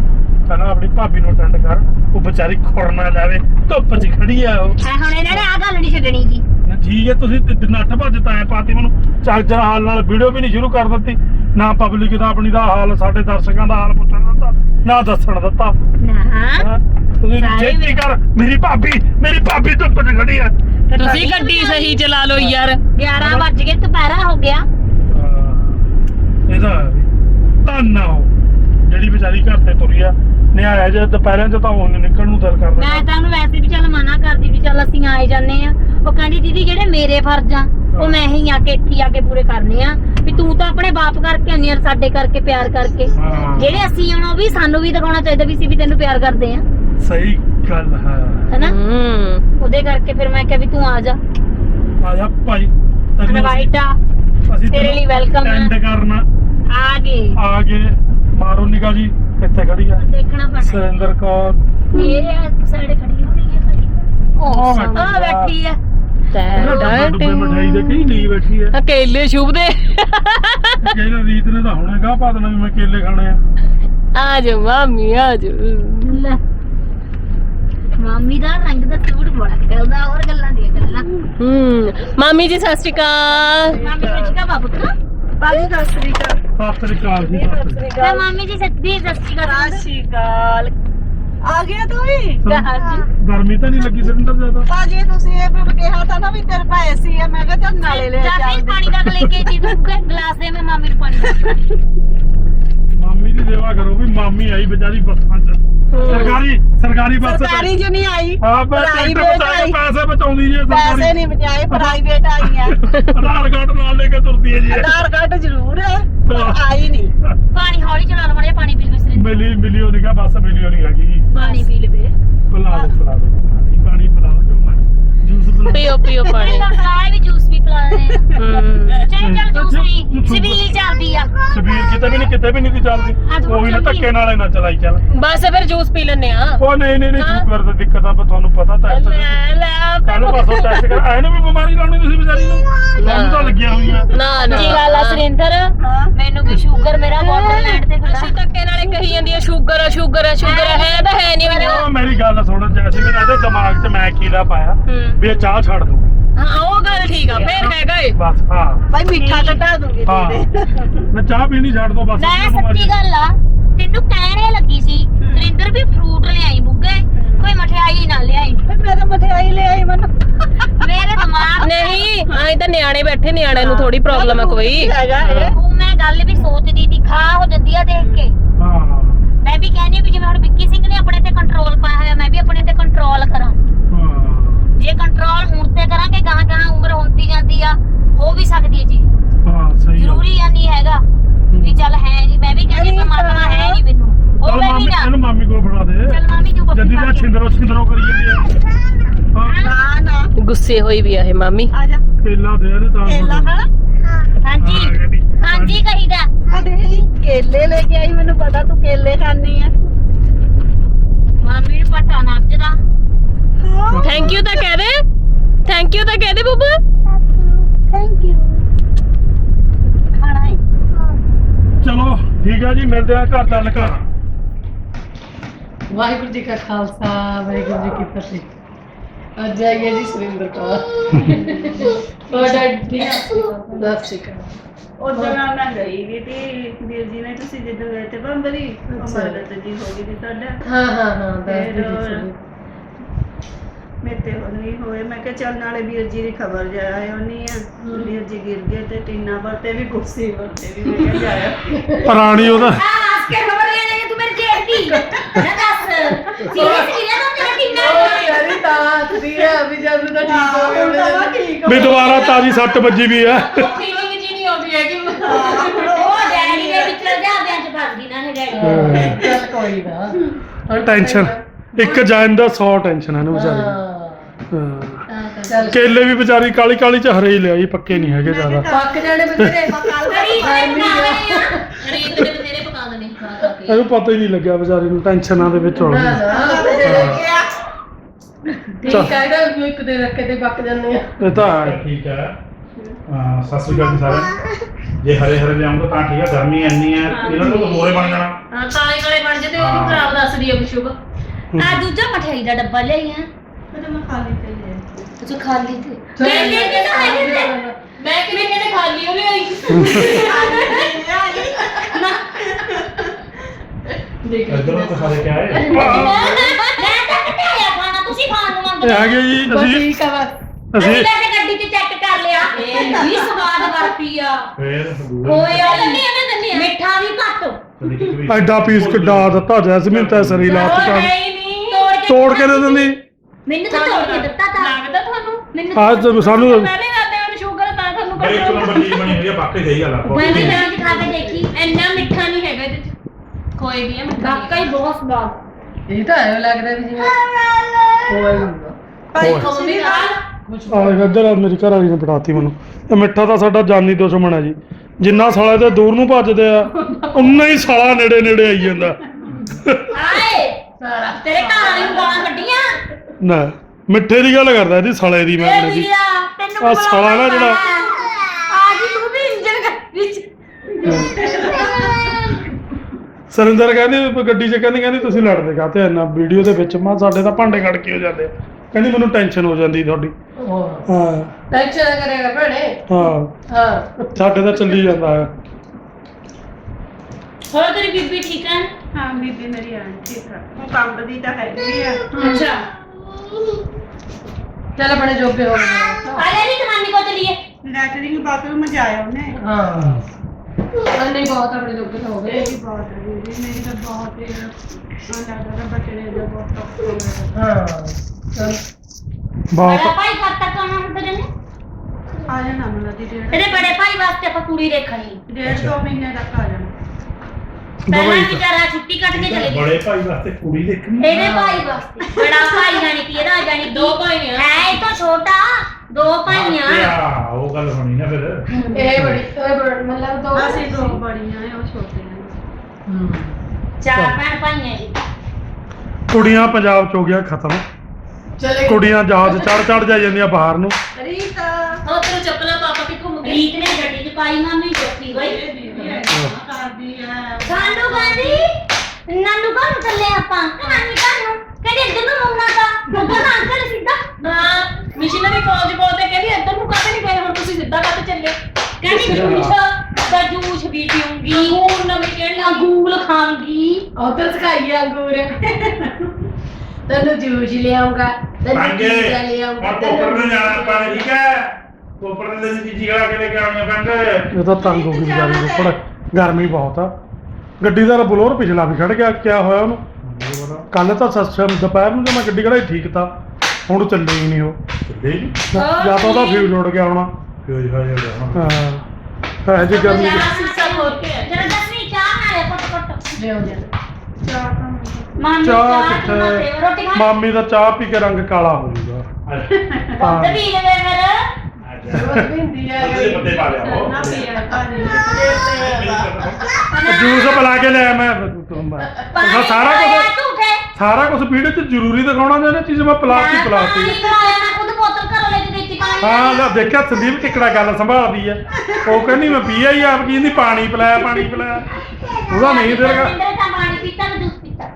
ਕਹਿੰਦਾ ਆਪਣੀ ਭਾਬੀ ਨੂੰ ਅਟੈਂਡ ਕਰ ਉਹ ਵਿਚਾਰੀ ਖੁਰ ਨਾ ਜਾਵੇ ਧੁੱਪ 'ਚ ਖੜੀ ਆ ਉਹ। ਐ ਹੁਣ ਇਹਨਾਂ ਨੇ ਆ ਗੱਲ ਨਹੀਂ ਛੱਡਣੀ ਜੀ। ਠੀਕ ਹੈ ਤੁਸੀਂ ਤੇ ਨੱਠ ਭੱਜ ਤਾਂ ਐ ਪਾਤੀ ਮੈਨੂੰ। ਚੱਜ ਹਾਲ ਨਾਲ ਵੀਡੀਓ ਵੀ ਨਹੀਂ ਸ਼ੁਰੂ ਕਰ ਦਿੱਤੀ। ਨਾ ਪਬਲਿਕ ਦਾ ਆਪਣੀ ਦਾ ਹਾਲ ਸਾਡੇ ਦਰਸ਼ਕਾਂ ਦਾ ਹਾਲ ਪੁੱਛਣ ਦਿੱਤਾ ਨਾ ਦੱਸਣ ਦਿੱਤਾ। ਨਾ ਹੈਂ? ਤੁਸੀਂ ਸਾਰੇ ਛੇਤੀ ਕਰ ਮੇਰੀ ਭਾਬੀ ਮੇਰੀ ਭਾਬੀ ਧੁੱਪ 'ਚ ਖੜੀ ਆ। ਤੁਸੀਂ ਗੱਡੀ ਸਹੀ ਚਲਾ ਲਓ ਯਾਰ। 11 ਵੱਜ ਗਏ ਦੁਪਹਿਰਾ ਹੋ ਗਿਆ। ਇਹਦਾ ਧੰਨ ਆ ਉਹ ਜਿਹੜੀ ਵਿਚਾਰੀ ਘਰ ਤੇ ਤੁਰੀ ਆ। ਨਿਆਇਆ ਜੇ ਦੁਪਹਿਰਾਂ 'ਚ ਤਾਂ ਨੀ ਨਿਕਲਣ ਨੂੰ ਦਿਲ ਕਰਦਾ। ਮੈਂ ਤਾਂ ਉਹਨੂੰ ਵੈਸੇ ਵੀ ਚੱਲ ਮਨਾ ਕਰਦੀ ਵੀ ਚੱਲ ਅਸੀਂ ਆਏ ਜਾਂਦੇ ਆ। ਉਹ ਕਹਿੰਦੀ ਦੀਦੀ ਜਿਹੜੇ ਮੇਰੇ ਫਰਜ਼ ਆ ਉਹ ਮੈਂ ਹੀ ਆ ਕੇ ਇੱਥੇ ਆ ਕੇ ਪੂਰੇ ਕਰਨੇ ਆ। ਵੀ ਤੂੰ ਤਾਂ ਆਪਣੇ ਬਾਪ ਕਰਕੇ ਆਉਂਦੀ ਆ ਸਾਡੇ ਕਰਕੇ ਪਿਆਰ ਕਰਕੇ। ਹਾਂ। ਜਿਹੜੇ ਅਸੀਂ ਆਉਣਾ ਉਹ ਵੀ ਸਾਨੂੰ ਵੀ ਦਿਖਾਉਣਾ ਚਾਹੀਦਾ ਵੀ ਅਸੀਂ ਵੀ ਤੈਨੂੰ ਪਿਆਰ ਕਰਦੇ ਆ। ਸਹੀ ਗੱਲ ਹੈ। ਹੈਨਾ? ਹੂੰ। ਉਹਦੇ ਕਰਕੇ ਫਿਰ ਮੈਂ ਕਿਹਾ ਵੀ ਤੂੰ ਆ ਜਾ। ਆ ਜਾ ਭਾਈ ਤੈਨੂੰ ਇਨਵਾਈਟ ਆ। ਅਸੀਂ ਤੇਰੇ ਲਈ welcome ਆ। ਐਂਡ ਕਰਨਾ। ਆ ਗਏ। ਆ ਗਏ। ਮਾਰੋ ਨਿਕਾ ਜੀ। ਕਿੱਥੇ ਖੜੀ ਆ। ਦੇਖਣਾ ਪੈਣਾ। ਸੁਰਿੰਦਰ ਕੌਰ। ਇਹ ਸਾਈਡ ਖੜੀ ਹੋਣੀ ਹੈ ਸਾਡੀ ਉਹ ਉਹ ਬੈਠੀ ਬੈਠੀ ਆ। ਮਠਾਈ ਦੇ ਕਈ ਲਈ ਬੈਠੀ ਆ। ਅਕੇਲੇ ਸ਼ੁਭ ਦੇ ਕਹਿੰਦਾ ਰੀਤ ਨੇ ਤਾਂ ਹੁਣੇ ਗਾਹ ਪਾ ਦੇਣਾ ਵੀ ਮੈਂ ਕੇਲੇ ਖਾਣੇ ਆ। ਆ ਜਾ ਮਾਮੀ ਆ ਜਾ ਲੈ। ਮਾਮੀ ਦਾ ਰੰਗ ਦਾ ਸੂਟ ਬੜਾ ਕਰਦਾ ਹੋਰ ਗੱਲਾਂ ਦੀਆਂ ਗੱਲਾਂ। ਹੂੰ। ਮਾਮੀ ਜੀ ਸਤਿ ਸ਼੍ਰੀ ਅਕਾਲ। ਮਾਮੀ ਵਿੱਚ ਕਾ ਬਾਬੂ ਕਾ ਬਾਜੀ ਸਤਿ ਸ੍ਰੀ ਅਕਾਲ। ਸਤਿ ਸ੍ਰੀ ਅਕਾਲ ਜੀ ਸਤਿ ਸ੍ਰੀ ਤੇ ਮਾਮੀ ਜੀ ਸੱਚੀ ਸੱਚੀ ਸਤਿ ਕਰ ਸ੍ਰੀ ਅਕਾਲ। ਆ ਗਿਆ ਤੂੰ ਵੀ? ਅਕਾਲ ਗਰਮੀ ਤਾਂ ਨਹੀਂ ਲੱਗੀ ਸੁਰਿੰਦਰ ਜ਼ਿਆਦਾ। ਬਾਜੀ ਤੁਸੀਂ ਇਹ ਵੀ ਕਿਹਾ ਤਾਂ ਨਾ ਵੀ ਤੇਰੇ ਭਾਈ ਸੀ ਆ ਮੈਂ ਕਿਹਾ ਚੱਲ ਨਾਲੇ ਲੈ ਜਾਨੀ ਚੱਲਦੇ ਪਾਣੀ ਦਾ ਲੈ ਕੇ ਜੀ ਦੂੰਗੇ ਗਲਾਸ ਦੇ ਮੈਂ ਮਾਮੀ ਨੂੰ ਪਾਣੀ ਦਾ। ਮਾਮੀ ਦੀ ਸੇਵਾ ਕਰੋ ਵੀ ਮਾਮੀ ਆਈ ਵਿਚਾਰੀ ਬੱਸਾਂ 'ਚ। ਸਰਕਾਰੀ ਸਰਕਾਰੀ ਬੱਸ 'ਚ ਸਰਕਾਰੀ ਚ ਨਹੀਂ ਆਈ? ਹਾਂ ਬਸ ਪ੍ਰਾਈਵੇਟ ਆਈ। ਪੈਸੇ ਬਚਾਉਂਦੀ ਜੀ ਪੈਸੇ ਸਰਕਾਰੀ ਨਹੀਂ ਬਚਾਏ ਪ੍ਰਾਈਵੇਟ ਆਈ ਆ ਆਧਾਰ ਕਾਰਡ ਨਾਲ ਲੈ ਕੇ ਤੁਰਦੀ ਹੈ ਜੀ। ਆਧਾਰ ਕਾਰਡ ਜ਼ਰੂਰ ਹੈ ਪਰ ਆਈ ਨਹੀਂ। ਪਾਣੀ ਹੌਲੀ ਚਲਾ ਪਾਣੀ ਪੀ ਲਵੇ ਸਰੇ। ਮਿਲੀ ਬੱਸ ਨਹੀਂ ਹੈਗੀ। ਪਾਣੀ ਪੀ ਲਵੇ। ਪਿਲਾ ਦੋ ਪਿਲਾ ਦੋ ਪਾਣੀ ਜੋ ਮਨ ਜੂਸ ਪਿਲਾ ਪੀਓ ਪੀਓ ਪਾਣੀ। ਖਲਾਇਆ ਵੀ ਜੂਸ ਕਿਤੇ ਵੀ ਨਹੀਂ ਕਿਤੇ ਵੀ ਨਹੀਂ ਦੀ ਚੱਲਦੀ ਵੀ ਨਾ ਧੱਕੇ ਨਾਲੇ ਨਾ ਚਲਾਈ ਚੱਲ। ਬਸ ਫਿਰ ਜੂਸ ਪੀ ਲੈਨੇ ਆ ਉਹ ਨਹੀਂ ਨਹੀਂ ਨਹੀਂ ਸ਼ੂਗਰ ਦੀ ਦਿੱਕਤ ਆ ਪਰ ਤੁਹਾਨੂੰ ਪਤਾ ਤਾਂ ਲੈ ਲੈ ਕੱਲ ਪਾਸੋਂ ਟੈਸਟ ਕਰ ਐ ਨੂੰ ਵੀ ਬਿਮਾਰੀ ਲਾਉਣੀ ਤੁਸੀਂ ਵਿਚਾਰੀ ਨੂੰ? ਤੁਹਾਨੂੰ ਤਾਂ ਲੱਗੀਆਂ ਹੋਈਆਂ। ਨਾ ਨਾ। ਜੀ ਗੱਲ ਆ ਸੁਰਿੰਦਰ? ਮੈਨੂੰ ਵੀ ਸ਼ੂਗਰ ਮੇਰਾ ਬਾਰਡਰਲੈਂਡ ਤੇ ਖੜਾ ਅਸੀਂ ਧੱਕੇ ਨਾਲੇ ਕਹੀ ਜਾਂਦੀ ਆ ਸ਼ੂਗਰ ਆ ਸ਼ੂਗਰ ਆ ਸ਼ੂਗਰ ਆ ਹੈ ਤਾਂ ਹੈ ਨਹੀਂ ਹੋਈਆਂ ਉਹ ਮੇਰੀ ਗੱਲ ਸੁਣ ਜੈਸੀ ਮੇਰੇ ਇਹਦੇ ਦਿਮਾਗ 'ਚ ਮੈਂ ਕੀਲਾ ਪਾਇਆ? ਹੂੰ। ਵੀ ਇਹ ਚਾਹ ਛੱਡ ਦੋ। ਹਾਂ ਉਹ ਗੱਲ ਠੀਕ ਆ ਫਿਰ ਹੈਗਾ ਏ ਬਸ ਹਾਂ। ਭਾਈ ਮਿੱਠਾ ਘਟਾ ਦੂੰਗੀ ਹਾਂ। ਤੇਰੇ ਮੈਂ ਚਾਹ ਪੀਣੀ ਛੱਡ ਦੋ ਬਸ। ਮੈਂ ਸੱਚੀ ਗੱਲ ਆ ਤੈਨੂੰ ਕਹਿਣੇ ਲੱਗੀ ਸੀ ਸੁਰਿੰਦਰ ਵੀ ਫਰੂਟ ਲਿਆਈ ਬੁੱਗੇ। ਕੋਈ ਮਠਿਆਈ ਨਾ ਲਿਆਈ। ਮੇਰੇ ਮਠਿਆਈ ਲੈ ਆਈ ਮਨ। ਮੇਰੇ ਦਿਮਾਗ ਨਹੀਂ ਆਏ ਤਾਂ ਨਿਆਣੇ ਬੈਠੇ ਨਿਆਣਿਆਂ ਨੂੰ ਥੋੜੀ ਪ੍ਰੋਬਲਮ ਆ ਕੋਈ। ਹੈਗਾ ਇਹ। ਉਹ ਮੈਂ ਗੱਲ ਵੀ ਸੋਚਦੀ ਸੀ ਖਾ ਹੋ ਜਾਂਦੀ ਆ ਦੇਖ ਕੇ। ਹਾਂ। ਮੈਂ ਵੀ ਕਹਿੰਦੀ ਵੀ ਜਿਵੇਂ ਹੁਣ ਵਿੱਕੀ ਸਿੰਘ ਨੇ ਆਪਣੇ ਤੇ ਕੰਟਰੋਲ ਪਾਇਆ ਹੋਇਆ ਮੈਂ ਵੀ ਆਪਣੇ ਤੇ ਕੰਟਰੋਲ ਕਰਾਂ। ਜੇ ਕੰਟਰੋਲ ਹੁਣ ਤੇ ਕਰਾਂਗੇ ਗਾਂ ਗਾਂ ਉਮਰ ਹੁੰਦੀ ਜਾਂਦੀ ਆ ਹੋ ਵੀ ਸਕਦੀ ਹੈ ਜੀ। ਹਾਂ ਸਹੀ ਗੱਲ। ਜ਼ਰੂਰੀ ਆ ਨਹੀਂ ਹੈਗਾ ਵੀ ਚੱਲ ਹੈ ਨਹੀਂ ਮੈਂ ਵੀ ਕਹਿੰਦੀ ਪਰਮਾਤਮਾ ਹੈ ਨਹੀਂ ਮੈਨੂੰ। ਉਹ ਚੱਲ ਮੈਂ ਮਾਮੀ ਵੀ ਨਾ ਇਹਨੂੰ ਮਾਮੀ ਕੋਲ ਫੜਾ ਦੇ। ਚੱਲ ਮਾਮੀ ਤੂੰ ਜੱਦੀ ਦਾ ਛਿੰਦਰੋ ਛਿੰਦਰੋ ਕਰੀ ਜਾਂਦੀ ਆ। ਹਾਂ। ਨਾ ਨਾ। ਗੁੱਸੇ ਹੋਈ ਵੀ ਆ ਇਹ ਮਾਮੀ। ਆ ਜਾ। ਕੇਲਾ ਦੇ ਤਾਂ। ਕੇਲਾ ਹਾਂ। ਹਾਂਜੀ। ਹਾਂਜੀ ਕਹੀਦਾ ਅਰੇ ਕੇਲੇ ਲੈ ਕੇ ਆਈ ਮੈਨੂੰ ਪਤਾ ਤੂੰ ਕੇਲੇ ਖਾਣੀ ਆ ਮਾਮੀ ਨੂੰ ਪਤਾ ਨੱਚਦਾ ਹਾਂ ਥੈਂਕ ਯੂ ਤਾਂ ਕਹਿ ਦੇ ਥੈਂਕ ਯੂ ਤਾਂ ਕਹਿ ਦੇ ਬੱਬੂ। ਥੈਂਕ ਯੂ ਖਾਣਾ ਹੈ ਚਲੋ ਠੀਕ ਆ ਜੀ ਮਿਲਦੇ ਆ ਘਰ ਚੱਲ ਘਰ। ਵਾਹਿਗੁਰੂ ਜੀ ਕਾ ਖਾਲਸਾ ਵਾਹਿਗੁਰੂ ਜੀ ਕੀ ਫਤਿਹ। ਅੱਜ ਆਈ ਹੈ ਜੀ ਸੁਰਿੰਦਰ ਕੌਰ। ਤੁਹਾਡਾ ਠੀਕ ਸਤਿ ਸ਼੍ਰੀ ਅਕਾਲ। ਉਹ ਜਗ੍ਹਾ ਮੈਂ ਗਈ ਵੀ ਤੇ ਵੀਰ ਜੀ ਨੇ ਤੁਸੀਂ ਜਿੱਦ ਗਏ ਤੇ ਬੰਬਰੀ ਉਹ ਅੱਛਾ। ਮਦਦ ਜੀ ਹੋ ਗਈ ਸੀ ਤੁਹਾਡਾ ਹਾਂ ਹਾਂ ਹਾਂ ਦੱਸ ਦਿਓ ਮੇਰੇ ਤੇ ਹੁਣ ਵੀ ਹੋਏ। ਮੈਂ ਕਿਹਾ ਚੱਲ ਨਾਲੇ ਵੀਰ ਜੀ ਦੀ ਖਬਰ ਜਾਇਆ ਹੋਣੀ ਆ। ਵੀਰ ਜੀ ਗਿਰ ਗਏ ਤੇ ਟੀਨਾ ਪਰ ਤੇ ਵੀ ਕੁਰਸੀ ਪਰ ਤੇ ਵੀ ਮੈਂ ਕਿਹਾ ਜਾਇਆ ਪੁਰਾਣੀ ਉਹਦਾ ਹੱਸ ਕੇ ਖਬਰ ਲੈਣੇ ਤੂੰ ਮੇਰੇ ਜੇਬ ਦੀ। ਨਾ ਦੱਸ ਸੀਰੀਅਸਲੀ ਨਾ ਤੇਰਾ ਕਿੰਨਾ ਯਾਰੀ ਤਾਂ ਤੁਸੀਂ ਹੈ ਵੀ ਜਦ ਨੂੰ ਤਾਂ ਠੀਕ ਹੋ ਗਏ ਹੁਣ ਤਾਂ ਉਹਨੇ ਠੀਕ ਵੀ ਦੁਬਾਰਾ ਤਾਜੀ ਸੱਟ ਵੱਜੀ ਵੀ ਆ। ਫੀਲਿੰਗ ਜੀ ਨਹੀਂ ਆਉਂਦੀ ਹੈ ਕਿ ਉਹ ਡੈਡੀ ਦੇ ਵਿੱਚ ਜਾਂਦਿਆਂ ਚ ਫਸ ਗਈ ਨਾ ਇਹ ਡੈਡੀ ਚੱਲ ਕੋਈ ਨਾ। ਟੈਨਸ਼ਨ। ਇੱਕ ਜਾਨ ਦਾ 100 ਟੈਨਸ਼ਨ ਹੈ ਨਾ। ਵਿਚਾਰੀ। ਹਾਂ। ਕੇਲੇ ਵੀ ਵਿਚਾਰੀ ਕਾਲੀ ਕਾਲੀ ਚ ਹਰੇ ਹੀ ਲਿਆਈ ਪੱਕੇ ਨਹੀਂ ਹੈਗੇ ਜ਼ਿਆਦਾ। ਪੱਕ ਜਾਣੇ ਬਤੇਰੇ ਰੀਤ ਨੇ ਪਕਾ ਦੇਣੇ ਆ ਰੀਤ ਨੇ ਬਥੇਰੇ ਪਕਾ ਦੇਣੇ ਖਾ ਖਾ ਕੇ ਇਹਨੂੰ ਪਤਾ ਹੀ ਨਹੀਂ ਲੱਗਿਆ ਵਿਚਾਰੀ ਨੂੰ ਟੈਨਸ਼ਨਾਂ ਦੇ ਵਿੱਚ ਨਾ ਨਾ ਆ ਠੀਕ ਹੈ ਇਹਦਾ ਵੀ ਇੱਕ ਦੇ ਰੱਖੇ ਤੇ ਪੱਕ ਜਾਂਦੇ ਆ। ਇਹ ਤਾਂ ਹੈ। ਠੀਕ ਹੈ। ਅਹ ਸਤਿ ਸ੍ਰੀ ਅਕਾਲ ਜੀ ਸਾਰਿਆਂ ਜੇ ਹਰੇ ਹਰੇ ਲਿਆਉਂਗਾ ਤਾਂ ਠੀਕ ਹੈ ਗਰਮੀ ਇੰਨੀ ਹੈ ਇਹਨਾਂ ਨੂੰ ਤਾਂ ਮੋਰੇ ਬਣ ਜਾਣਾ। ਹਾਂ ਕਾਲੇ ਕਾਲੇ ਬਣ ਜਾਂਦੇ ਉਹਨੂੰ ਖਰਾਬ ਦੱਸਦੀ ਆ ਕੁਛ ਆ ਦੂਜਾ ਮਠਿਆਈ ਦਾ ਡੱਬਾ ਲਿਆਈ ਆ। ਤੇ ਮੈਂ ਖਾਲੀ ਤੇ ਖਾਲੀ ਤੇ? ਚਲੋ ਲੈ ਕੇ ਤਾਂ ਆਈ ਤੇ ਮੈਂ ਕਿਵੇਂ ਕਹਿੰਦੇ ਖਾਲੀ ਉਹ ਵੀ ਆਈ ਦੇਖ ਇਧਰੋਂ ਤਾਂ ਸਾਰੇ ਕਿਆ ਹੈ ਮੈਂ ਤਾਂ ਮਠਿਆਈਆ ਖਾਣਾ ਤੁਸੀਂ ਖਾਣ। ਨੂੰ ਮੰਗਦੇ ਇਹ ਹੈਗੇ ਜੀ ਬਸ। ਅਸੀਂ ਠੀਕ ਆ ਬਸ ਅਸੀਂ ਅਸੀਂ ਵੈਸੇ ਗੱਡੀ 'ਚ ਚੈੱਕ ਕਰ ਲਿਆ। ਇਹ ਵੀ ਸਵਾਦ ਬਰਫੀ ਆ। ਫੇਰ ਦੂਰ ਕੋਈ ਉਹ ਨਹੀਂ ਐਵੇਂ ਦੰਨੀ ਮਿੱਠਾ ਵੀ ਘੱਟ। ਕਦੇ ਕਿਤੇ ਵੀ ਐਡਾ ਪੀਸ ਕਿੱਡਾ ਦਿੱਤਾ ਜੈਸਮੀਨ ਤਾਂ ਸਰੀ ਲਾਤ ਤੋੜ ਕੇ ਤੋੜ ਕੇ ਦੇ ਦਿੰਦੀ। ਮੈਨੂੰ ਤਾਂ ਤੋੜ ਕੇ ਦਿੱਤਾ ਤਾਂ। ਲੱਗਦਾ ਤੁਹਾਨੂੰ? ਮੈਨੂੰ ਅੱਜ ਸਾਨੂੰ ਪਹਿਲੇ ਰਾਤੇ ਉਹਨੂੰ ਸ਼ੂਗਰ ਤਾਂ ਤੁਹਾਨੂੰ ਬੜੀ ਇੱਕ ਨੰਬਰ ਚੀਜ਼ ਬਣੀ ਹੋਈ ਹੈ ਵਾਕਈ ਸਹੀ ਗੱਲ ਆ। ਮੈਂ ਵੀ ਜਾਨ ਖਾ ਕੇ ਦੇਖੀ। ਇੰਨਾ ਮਿੱਠਾ ਨਹੀਂ ਹੈਗਾ ਇਹਦੇ ਚ। ਖੋਏ ਵੀ ਆ ਮਿੱਠਾ ਵਾਕਈ ਬਹੁਤ ਸਵਾਦ। ਇਹ ਤਾਂ ਐਵੇਂ ਲੱਗਦਾ ਵੀ ਜਿਵੇਂ ਹੋਇਆ ਹੁੰਦਾ। ਭਾਈ ਕੁਛ ਆ ਇੱਧਰ ਮੇਰੀ ਘਰ ਵਾਲੀ ਨੇ ਪਟਾਤੀ ਮੈਨੂੰ। ਇਹ ਮਿੱਠਾ ਤਾਂ ਸਾਡਾ ਜਾਨੀ ਦੁਸ਼ਮਣ ਹੈ ਜੀ। ਜਿੰਨਾ ਸਾਲਾ ਤੇ ਦੂਰ ਨੂੰ ਭੱਜਦੇ ਆ ਉਨਾ ਹੀ ਸਾਲਾ ਨੇੜੇ ਨੇੜੇ ਆਈ ਜਾਂਦਾ। ਆਏ। ਸਾਰਾ ਤੇਰੇ ਘਰ ਵਾਲੀ ਨੂੰ ਗਾਲਾਂ ਕੱਢੀਆਂ? ਨਾ ਮਿੱਠੇ ਦੀ ਗੱਲ ਕਰਦਾ ਇਹਦੀ ਸਾਲੇ ਦੀ ਮੈਂ ਏ ਆਪਣੇ ਦੀ। ਵੀਰਾ ਤੈਨੂੰ ਆਹ ਸਾਲਾ ਨਾ ਜਿਹੜਾ- ਆ ਜੀ ਤੂੰ ਵੀ ਇੰਜਣ ਗੱਡੀ 'ਚ ਸਰਿੰਦਰ ਕਹਿੰਦੀ ਵੀ ਗੱਡੀ 'ਚ ਕਹਿੰਦੀ ਕਹਿੰਦੀ ਤੁਸੀਂ ਲੜਦੇ ਕਾਤੇ ਇੰਨਾ ਵੀਡੀਓ ਦੇ ਵਿੱਚ ਮਾ ਸਾਡੇ ਤਾਂ ਭਾਂਡੇ ਕੱਢ ਕੇ ਹੋ ਜਾਂਦੇ। ਆ। ਕਹਿੰਦੀ ਮੈਨੂੰ ਟੈਨਸ਼ਨ ਹੋ ਜਾਂਦੀ ਤੁਹਾਡੀ। ਹੋਰ। ਹਾਂ। ਟੈਨਸ਼ਨ ਨਾ ਕਰਿਆ ਕਰ ਭੈਣੇ। ਹਾਂ। ਹਾਂ। ਸਾਡੇ ਤਾਂ ਚੱਲੀ ਜਾਂਦਾ ਹੈ। ਹੋਰ ਤੇਰੀ ਬੀਬੀ ਠੀਕ ਹੈ? ਹਾਂ ਬੀਬੀ ਮੇਰੀ ਆਂ ਠੀਕ ਆ। ਉਹ ਕੰਮ ਦੀ ਤਾਂ ਹੈਗੀ ਆ। ਅੱਛਾ। ਚੱਲ ਆਪਣੇ ਜੋਗੇ ਹੋ ਗਏ ਆ ਜਾ ਜੀ ਨਾਨੀ ਕੋ ਚਲੀਏ ਲੈਟਰਿੰਗ ਬਾਥਰੂਮ ਜਾਇਆ ਉਹਨੇ ਹਾਂ ਨਹੀਂ ਬਹੁਤ ਆਪਣੇ ਜੋਗੇ ਤਾਂ ਹੋ ਗਏ ਇਹ ਵੀ ਬਹੁਤ ਹੈ ਬੀਬੀ ਮੇਰੀ ਤਾਂ ਬਹੁਤ ਹੀ ਹਾਂ ਲੱਗਦਾ ਤਾਂ ਬਚਣੇ ਦਾ ਬਹੁਤ ਟੱਪ ਹੋ ਗਿਆ ਹਾਂ ਚੱਲ ਮੇਰਾ ਬਹੁਤ ਭਾਈ ਕਦ ਤੱਕ ਆਉਣਾ ਹੁੰਦਾ ਜਨੇ ਆ ਜਾਣਾ ਮੈਨੂੰ ਦੀ ਡੇਢ ਇਹਦੇ ਬੜੇ ਭਾਈ ਵਾਸਤੇ ਆਪਾਂ ਕੁੜੀ ਦੇਖਣੀ ਡੇਢ ਦੋ ਮਹੀਨੇ ਤੱਕ ਆ ਜਾਣਾ ਪਹਿਲਾਂ ਦਵਾਈ ਵਿਚਾਰਾ ਛੁੱਟੀ ਕੱਟ ਕੇ ਚਲੇ ਗਿਆ। ਬੜੇ ਭਾਈ ਵਾਸਤੇ ਕੁੜੀ ਦੇਖਣੀ ਇਹਦੇ ਭਾਈ ਵਾਸਤੇ। ਬੜਾ ਭਾਈ ਜਾਨੀ ਕਿ ਇਹਦਾ ਜਾਨੀ ਕਿ ਦੋ ਭਾਈ ਆ। ਹੈ ਇਹ ਤਾਂ ਛੋਟਾ ਦੋ ਭਾਈਆਂ। ਆ ਉਹ ਗੱਲ ਹੋਣੀ ਨਾ ਫਿਰ। ਇਹ ਬੜੀ ਇਹ ਬੜੀ ਮਤਲਬ ਦੋ ਅਸੀਂ ਦੋ ਬੜੀਆਂ ਨੇ ਉਹ ਛੋਟੀਆਂ ਨੇ ਹੂੰ ਚਾਰ ਭੈਣ ਭਾਈਆਂ ਜੀ। ਕੁੜੀਆਂ ਪੰਜਾਬ 'ਚ ਹੋ ਗਿਆ ਖਤਮ। ਚਲੇ ਕੁੜੀਆਂ ਜਹਾਜ਼ ਚੜ ਚੜ ਜਾ ਜਾਂਦੀਆਂ ਬਾਹਰ ਨੂੰ। ਰੀਤਾ। ਉਹ ਤੇਰੇ ਚੱਪਲਾਂ ਪਾਪਾ ਕਿ ਘੁੰਮ ਗਈ। ਰੀਤ ਨੇ ਗੱਡੀ 'ਚ ਪਾਈ ਮਾਮੀ ਚੋਕੀ ਬਈ। ਕਰਦੀ ਆ ਸਾਨੂ ਗਾਂਦੀ ਨਾਨੂ ਘਰ ਨੂੰ ਚੱਲੇ ਆਪਾਂ। ਕਿ ਨਾਨੀ ਘਰ ਨੂੰ। ਕਹਿੰਦੇ ਇੱਧਰ ਨੂੰ ਮੁੜਨਾ ਤਾਂ। ਉੱਧਰ ਨਾ ਅੰਕਲ ਸਿੱਧਾ। ਹਾਂ ਮਿਸ਼ਨਰੀ ਕਾਲਜ ਬੋਲਦੇ ਕਹਿੰਦੀ ਇੱਧਰ ਨੂੰ ਕਾਹਤੇ ਨਹੀਂ ਗਏ ਹੁਣ ਤੁਸੀਂ ਸਿੱਧਾ ਕਾਹਤੇ ਚੱਲੇ? ਕਹਿੰਦੀ ਜੂਸ ਦਾ ਜੂਸ ਵੀ ਪੀਉਂਗੀ ਅੰਗੂਰ ਨਵੀਂ ਕਿਹੜੀ? ਅੰਗੂਰ ਖਾਂਗੀ ਉਧਰ ਸਕਾਈ ਅੰਗੂਰ। ਤੈਨੂੰ ਜੂਸ ਲਿਆਉਂਗਾ ਪੀਜ਼ਾ ਲਿਆਉਂਗਾ ਹੁਣ ਕੋਪਰ ਨੇ ਜਾਣਾ ਆਪਾਂ ਨੇ ਠੀਕ ਹੈ? ਕੋਪਰ ਨੇ ਦੀ ਚੀਜ਼ੀ ਖੜਾ ਕੇ ਲੈ ਕੇ ਆਉਣੀਆਂ ਪੰਗੇ ਇਹ ਤਾਂ ਤੰਗ ਹੋ ਗਈ ਵਿਚਾਰੀ ਨੂੰ ਪੜ ਗਰਮੀ ਬਹੁਤ ਆ। ਗੱਡੀ ਦਾ ਬਲੋਰ ਪਿਛਲਾ ਵੀ ਖੜ ਗਿਆ ਕਿਆ ਹੋਇਆ ਉਹਨੂੰ? ਕੱਲ ਤਾਂ ਸਸਟਮ ਦੁਪਹਿਰ ਨੂੰ ਜਦੋਂ ਮੈਂ ਗੱਡੀ ਕਢਾਈ ਠੀਕ ਤਾਂ ਹੁਣ ਚੱਲੇ ਹੀ ਨਹੀਂ ਉਹ। ਚੱਲੇ ਜੀ ਜਾਂ ਤਾਂ ਉਹਦਾ ਫਿਊਜ਼ ਉੱਡ ਗਿਆ ਹੋਣਾ। ਫਿਰ ਹੋ ਹਾਂ ਇਹ ਜੀ ਗਰਮੀ ਚ- ਸੀਸਾ ਖੋਲ ਕੇ ਆ। ਜਰਾ ਦਸਵੀਂ ਚਾਹ ਨਾਲੇ ਪੁੱਟ ਪੁੱਟ ਲਿਆਉਂਦੇ ਚਾਹ। ਤਾਂ ਮਾਮੀ ਚਾਹ ਨਾ ਕਿੱਥੇ? ਰੋਟੀ ਖਾ ਮਾਮੀ ਦਾ ਚਾਹ ਪੀ ਕੇ ਰੰਗ ਕਾਲਾ ਹੋ ਜਾਊਗਾ। ਦੁੱਧ ਹਾਂ। ਪੀ ਲਵੇ ਫਿਰ। ਰੋਜ਼ ਪਿੰਦੀ ਆ ਉਹਦੇ ਪੱਤੇ ਪਾ ਲਿਆ ਉਹ ਨਾ ਪੀਆ ਭਾਜੀ ਜੂਸ ਪਿਲਾ ਕੇ ਲਿਆ ਮੈਂ ਮੈਂ। ਸਾਰਾ ਕੁਝ ਝੂਠੇ। ਸਾਰਾ ਕੁਝ ਵੀਡੀਓ 'ਚ ਜ਼ਰੂਰੀ ਦਿਖਾਉਣਾ ਜੇ ਇਹ ਚੀਜ਼ ਮੈਂ ਪਲਾਤੀ ਪਲਾਤੀ। ਪਾਣੀ ਪਿਲਾਇਆ ਮੈਂ ਖੁਦ ਬੋਤਲ ਘਰੋਂ ਲੈ ਕੇ ਦਿੱਤੀ ਪਾਣੀ ਹਾਂ ਲੈ ਦੇਖਿਆ ਸੰਦੀਪ ਟਿਕੜਾ ਗੱਲ ਸੰਭਾਲਦੀ ਆ। ਉਹ ਕਹਿੰਦੀ ਮੈਂ ਪੀ ਆਈ ਆਪ ਕੀ ਕਹਿੰਦੀ ਪਾਣੀ ਪਿਲਾਇਆ ਪਾਣੀ ਪਿਲਾਇਆ। ਉਹਦਾ ਨਹੀਂ ਦਿਲ ਕਰ ਮੇਰੇ ਤਾਂ ਪਾਣੀ ਪੀਤਾ ਮੈਂ ਜੂਸ ਪੀਤਾ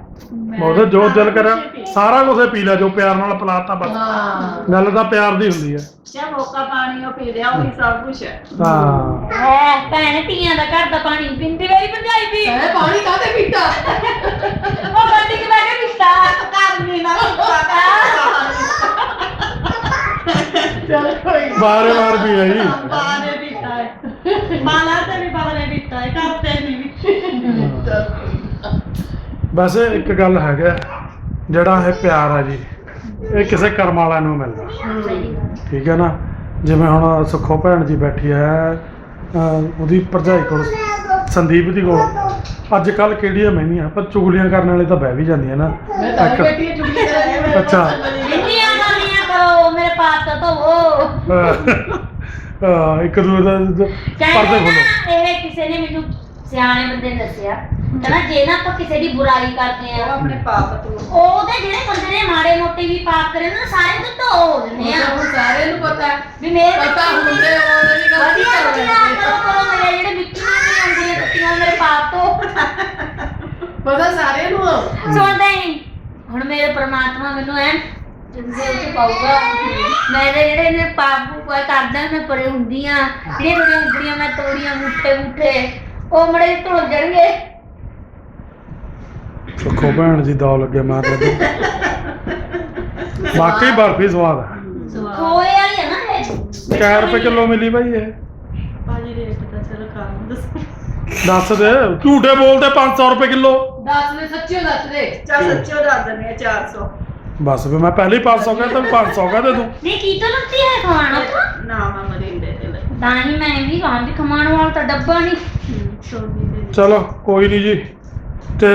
ਉਹਦਾ ਜੋ ਦਿਲ ਕਰਿਆ ਸਾਰਾ ਕੁਝ ਪੀ ਲਿਆ ਜੋ ਪਿਆਰ ਨਾਲ ਪਿਲਾਤਾ ਬਸ। ਹਾਂ। ਗੱਲ ਤਾਂ ਪਿਆਰ ਦੀ ਹੁੰਦੀ ਹੈ ਚਾਹ ਮੌਕਾ ਪਾਣੀ ਉਹ ਪੀ ਲਿਆ ਉਹੀ ਸਭ ਕੁਝ ਹੈ। ਹਾਂ। ਹੈ ਭੈਣ ਧੀਆਂ ਦਾ ਘਰ ਦਾ ਪਾਣੀ ਪਿੰਦੀ ਮੇਰੀ ਭਰਜਾਈ ਵੀ। ਇਹ ਪਾਣੀ ਕਾਹਦੇ ਪੀਤਾ? ਉਹ ਗੱਡੀ 'ਚ ਬਹਿ ਕੇ ਪੀਤਾ। ਕਰਨੀ ਨਾ ਚੱਲ ਕੋਈ ਬਾਰੇ ਬਾਰ ਵੀ ਆਈ ਬਾਰੇ ਪੀਤਾ ਹੈ। ਮਾਲਾ ਤੇ ਵੀ ਬਾਰੇ ਪੀਤਾ ਹੈ ਕਰਤੇ ਨਹੀਂ ਵੀ ਵੈਸੇ ਇੱਕ ਗੱਲ ਹੈਗਾ ਜਿਹੜਾ ਇਹ ਪਿਆਰ ਆ ਜੀ ਇਹ ਕਿਸੇ ਕਰਮ ਵਾਲਿਆਂ ਨੂੰ ਮਿਲਦਾ। ਠੀਕ ਹੈ ਨਾ? ਜਿਵੇਂ ਹੁਣ ਸੁੱਖੋ ਭੈਣ ਜੀ ਬੈਠੀ ਹੈ ਉਹਦੀ ਭਰਜਾਈ ਕੋਲ ਸੰਦੀਪ ਦੀ ਕੋਲ। ਅੱਜ ਕੱਲ ਕਿਹੜੀਆਂ ਮਹਿੰਦੀਆਂ ਪਰ ਚੁਗਲੀਆਂ ਕਰਨ ਵਾਲੇ ਤਾਂ ਬਹਿ ਵੀ ਜਾਂਦੀਆਂ ਨਾ। ਮੈਂ ਤਾਂ ਇੱਕ- ਬੈਠੀ ਚੁਗਲੀ ਕਰਾਂਗੇ ਅੱਛਾ। ਇੰਨੀਆਂ ਗਾਲੀਆਂ ਕਰੋ ਮੇਰੇ ਪਾਸ ਤਾਂ ਧੋਵੋ। ਅਹ ਇੱਕ ਦੂਜੇ ਦਾ ਪਰਦੇ ਖੋਲੋ। ਇਹ ਕਿਸੇ ਨੇ ਮੈਨੂੰ ਸਿਆਣੇ ਬੰਦੇ ਨੇ ਦੱਸਿਆ। ਕਹਿੰਦਾ ਜੇ ਨਾ ਆਪਾਂ ਕਿਸੇ ਦੀ ਬੁਰਾਈ ਕਰਦੇ ਉਹ ਆ ਆਪਣੇ ਪਾਪ ਤੋਂ ਉਹਦੇ ਜਿਹੜੇ ਬੰਦੇ ਨੇ ਮਾੜੇ ਮੋਟੇ ਵੀ ਪਾਪ ਕਰੇ ਨਾ ਸਾਰੇ ਤੋਂ ਧੋ ਹੋ ਜਾਂਦੇ ਆ ਹੁਣ ਸਾਰਿਆਂ ਨੂੰ ਪਤਾ ਹੈ। ਵੀ ਮੇਰੇ ਪਤਾ ਹੁੰਦੇ ਉਹਦੇ ਦੀ ਗਲਤੀ ਵਧੀਆ ਕਰ ਵਧੀਆ ਕਰੋ ਕਰੋ ਮੇਰੇ ਜਿਹੜੇ ਮਿੱਟੀਆਂ ਨਹੀਂ ਆਉਂਦੀਆਂ ਕੱਟੀਆਂ ਮੇਰੇ ਪਾਪ ਤੋਂ ਪਤਾ ਸਾਰਿਆਂ ਨੂੰ। ਸੁਣਦੇ ਨਹੀਂ। ਹੁਣ ਮੇਰੇ ਪ੍ਰਮਾਤਮਾ ਮੈਨੂੰ ਐ ਚੰਗੇ ਉੱਤੇ ਪਾਊਗਾ। ਮੇਰੇ ਜਿਹੜੇ ਨੇ ਪਾਪ ਪੂਪ ਕਰਦਾ ਮੈਂ ਪਰੇ ਹੁੰਦੀਆਂ ਜਿਹੜੀਆਂ ਮੇਰੀਆਂ ਉਂਗਲੀਆਂ ਮੈਂ ਤੋੜੀਆਂ ਮੁੱਠੇ ਮੁੱਠੇ ਉਹ ਮੜੇ ਧੁਲ ਜਾਣਗੇ। ਸੁੱਖੋ ਭੈਣ ਜੀ ਦੌ ਲੱਗੇ ਮਾਰ ਲੱਗੇ। ਵਾਕਈ ਬਰਫੀ ਸਵਾਦ ਹੈ ਖੋਏ ਵਾਲੀ ਹੈ ਨਾ ਇਹ। ਕਿਆ ਰੁਪਏ ਕਿਲੋ ਮਿਲੀ ਭਾਈ ਇਹ? ਭਾਜੀ ਰੇਟ ਤਾਂ ਚਲੋ ਕੰਮ ਦੱਸੋ। ਦੱਸ ਦੇ ਝੂਠੇ ਬੋਲਦੇ 500 ਰੁਪਏ ਕਿਲੋ। ਦੱਸ ਦੇ ਸੱਚੀ ਦੱਸ ਦੇ। ਚੱਲ ਸੱਚੋ ਦੱਸ ਦਿੰਦੇ ਆ 400 ਬਸ ਵੀ ਮੈਂ ਪਹਿਲੇ ਹੀ 500 ਕਹਿੰਦਾ 500 ਕਹਿੰਦੇ ਤੂੰ। ਨਹੀਂ ਕੀ ਤੋਂ ਲੱਤੀ ਹੈ ਖਵਾਣਾ ਨਾ? ਮੈਂ ਮਰਿੰਡੇ ਤੇ ਮੈਂ ਵੀ ਕਹਾਂ ਵੀ ਖਮਾਣ ਵਾਲਾ ਤਾਂ ਡੱਬਾ ਨਹੀਂ। ਸੋਨੀ ਦੇ ਚਲੋ ਕੋਈ ਨਹੀਂ ਜੀ। ਤੇ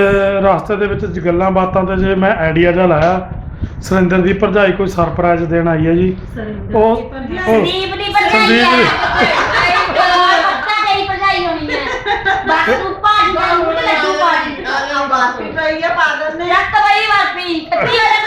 ਰਸਤੇ ਦੇ ਵਿੱਚ ਗੱਲਾਂ ਬਾਤਾਂ ਤੇ ਜੇ ਮੈਂ ਆਈਡੀਆ ਜਿਹਾ ਲਾਇਆ ਸੁਰਿੰਦਰ ਦੀ ਭਰਜਾਈ ਕੋਈ ਸਰਪ੍ਰਾਈਜ਼ ਦੇਣ ਆਈ ਹੈ ਜੀ। ਉਹ ਸੰਦੀਪ ਦੀ ਭਰਜਾਈ ਸੰਦੀਪ ਹੈ ਦੀ। ਪੱਕਾ ਤੇਰੀ ਭਰਜਾਈ ਹੋਣੀ ਹੈ। ਬਸ ਤੂੰ ਭਾਜੀ ਦਾ ਮੂੰਹ ਤੇ ਭਾਜੀ। ਰੱਤ ਬਈ ਵਾਪੀ ਕੱਤੀ ਵਾਲੇ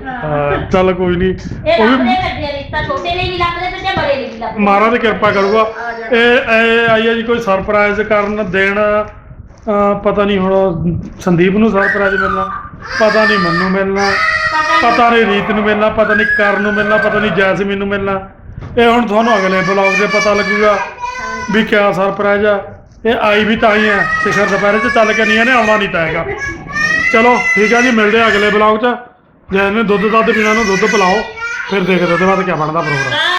ਆ ਹਾਂ, ਚੱਲ ਕੋਈ ਨਹੀਂ ਇਹ ਉਹ ਲੱਭਦੇ ਵੀ ਫਿਰਦੇ ਆ ਰਿਸ਼ਤਾ ਛੋਟੇ ਲਈ ਵੀ ਲੱਭਦੇ ਫਿਰਦੇ ਆ, ਬੜੇ ਲਈ ਵੀ ਲੱਭਦੇ ਮਹਾਰਾਜ ਕਿਰਪਾ ਕਰੂਗਾ। ਇਹ ਇਹ ਆਈ ਹੈ ਜੀ ਕੋਈ ਸਰਪ੍ਰਾਈਜ਼ ਕਰਨ ਦੇਣ ਅਹ ਪਤਾ ਨਹੀਂ ਹੁਣ ਸੰਦੀਪ ਨੂੰ ਸਰਪ੍ਰਾਈਜ਼ ਮਿਲਣਾ ਪਤਾ ਨਹੀਂ ਮੈਨੂੰ ਮਿਲਣਾ ਪਤਾ ਨਹੀਂ ਰੀਤ ਨੂੰ ਮਿਲਣਾ ਪਤਾ ਨਹੀਂ ਕਰਨ ਨੂੰ ਮਿਲਣਾ ਪਤਾ ਨਹੀਂ ਜੈਸਮੀਨ ਨੂੰ ਮਿਲਣਾ। ਇਹ ਹੁਣ ਤੁਹਾਨੂੰ ਅਗਲੇ ਬਲੌਗ 'ਤੇ ਪਤਾ ਲੱਗੂਗਾ ਵੀ ਕਿਆ ਸਰਪ੍ਰਾਈਜ਼ ਆ। ਇਹ ਆਈ ਵੀ ਤਾਂ ਹੀ ਹੈ ਸਿਖਰ ਦੁਪਹਿਰੇ 'ਚ ਚੱਲ ਕੇ ਨਹੀਂ ਇਹਨੇ ਆਉਣਾ ਨਹੀਂ ਤਾਂ ਹੈਗਾ। ਚਲੋ, ਠੀਕ ਆ ਜੀ, ਮਿਲਦੇ ਆ ਅਗਲੇ ਬਲੌਗ 'ਚ। ਜੇ ਇਹਨੇ ਦੁੱਧ ਦੱਧ ਪੀਣਾ ਨੂੰ ਦੁੱਧ ਪਿਲਾਓ। ਫਿਰ ਦੇਖਦੇ ਉਹਦੇ ਬਾਅਦ ਕਿਆ ਬਣਦਾ ਪ੍ਰੋਗਰਾਮ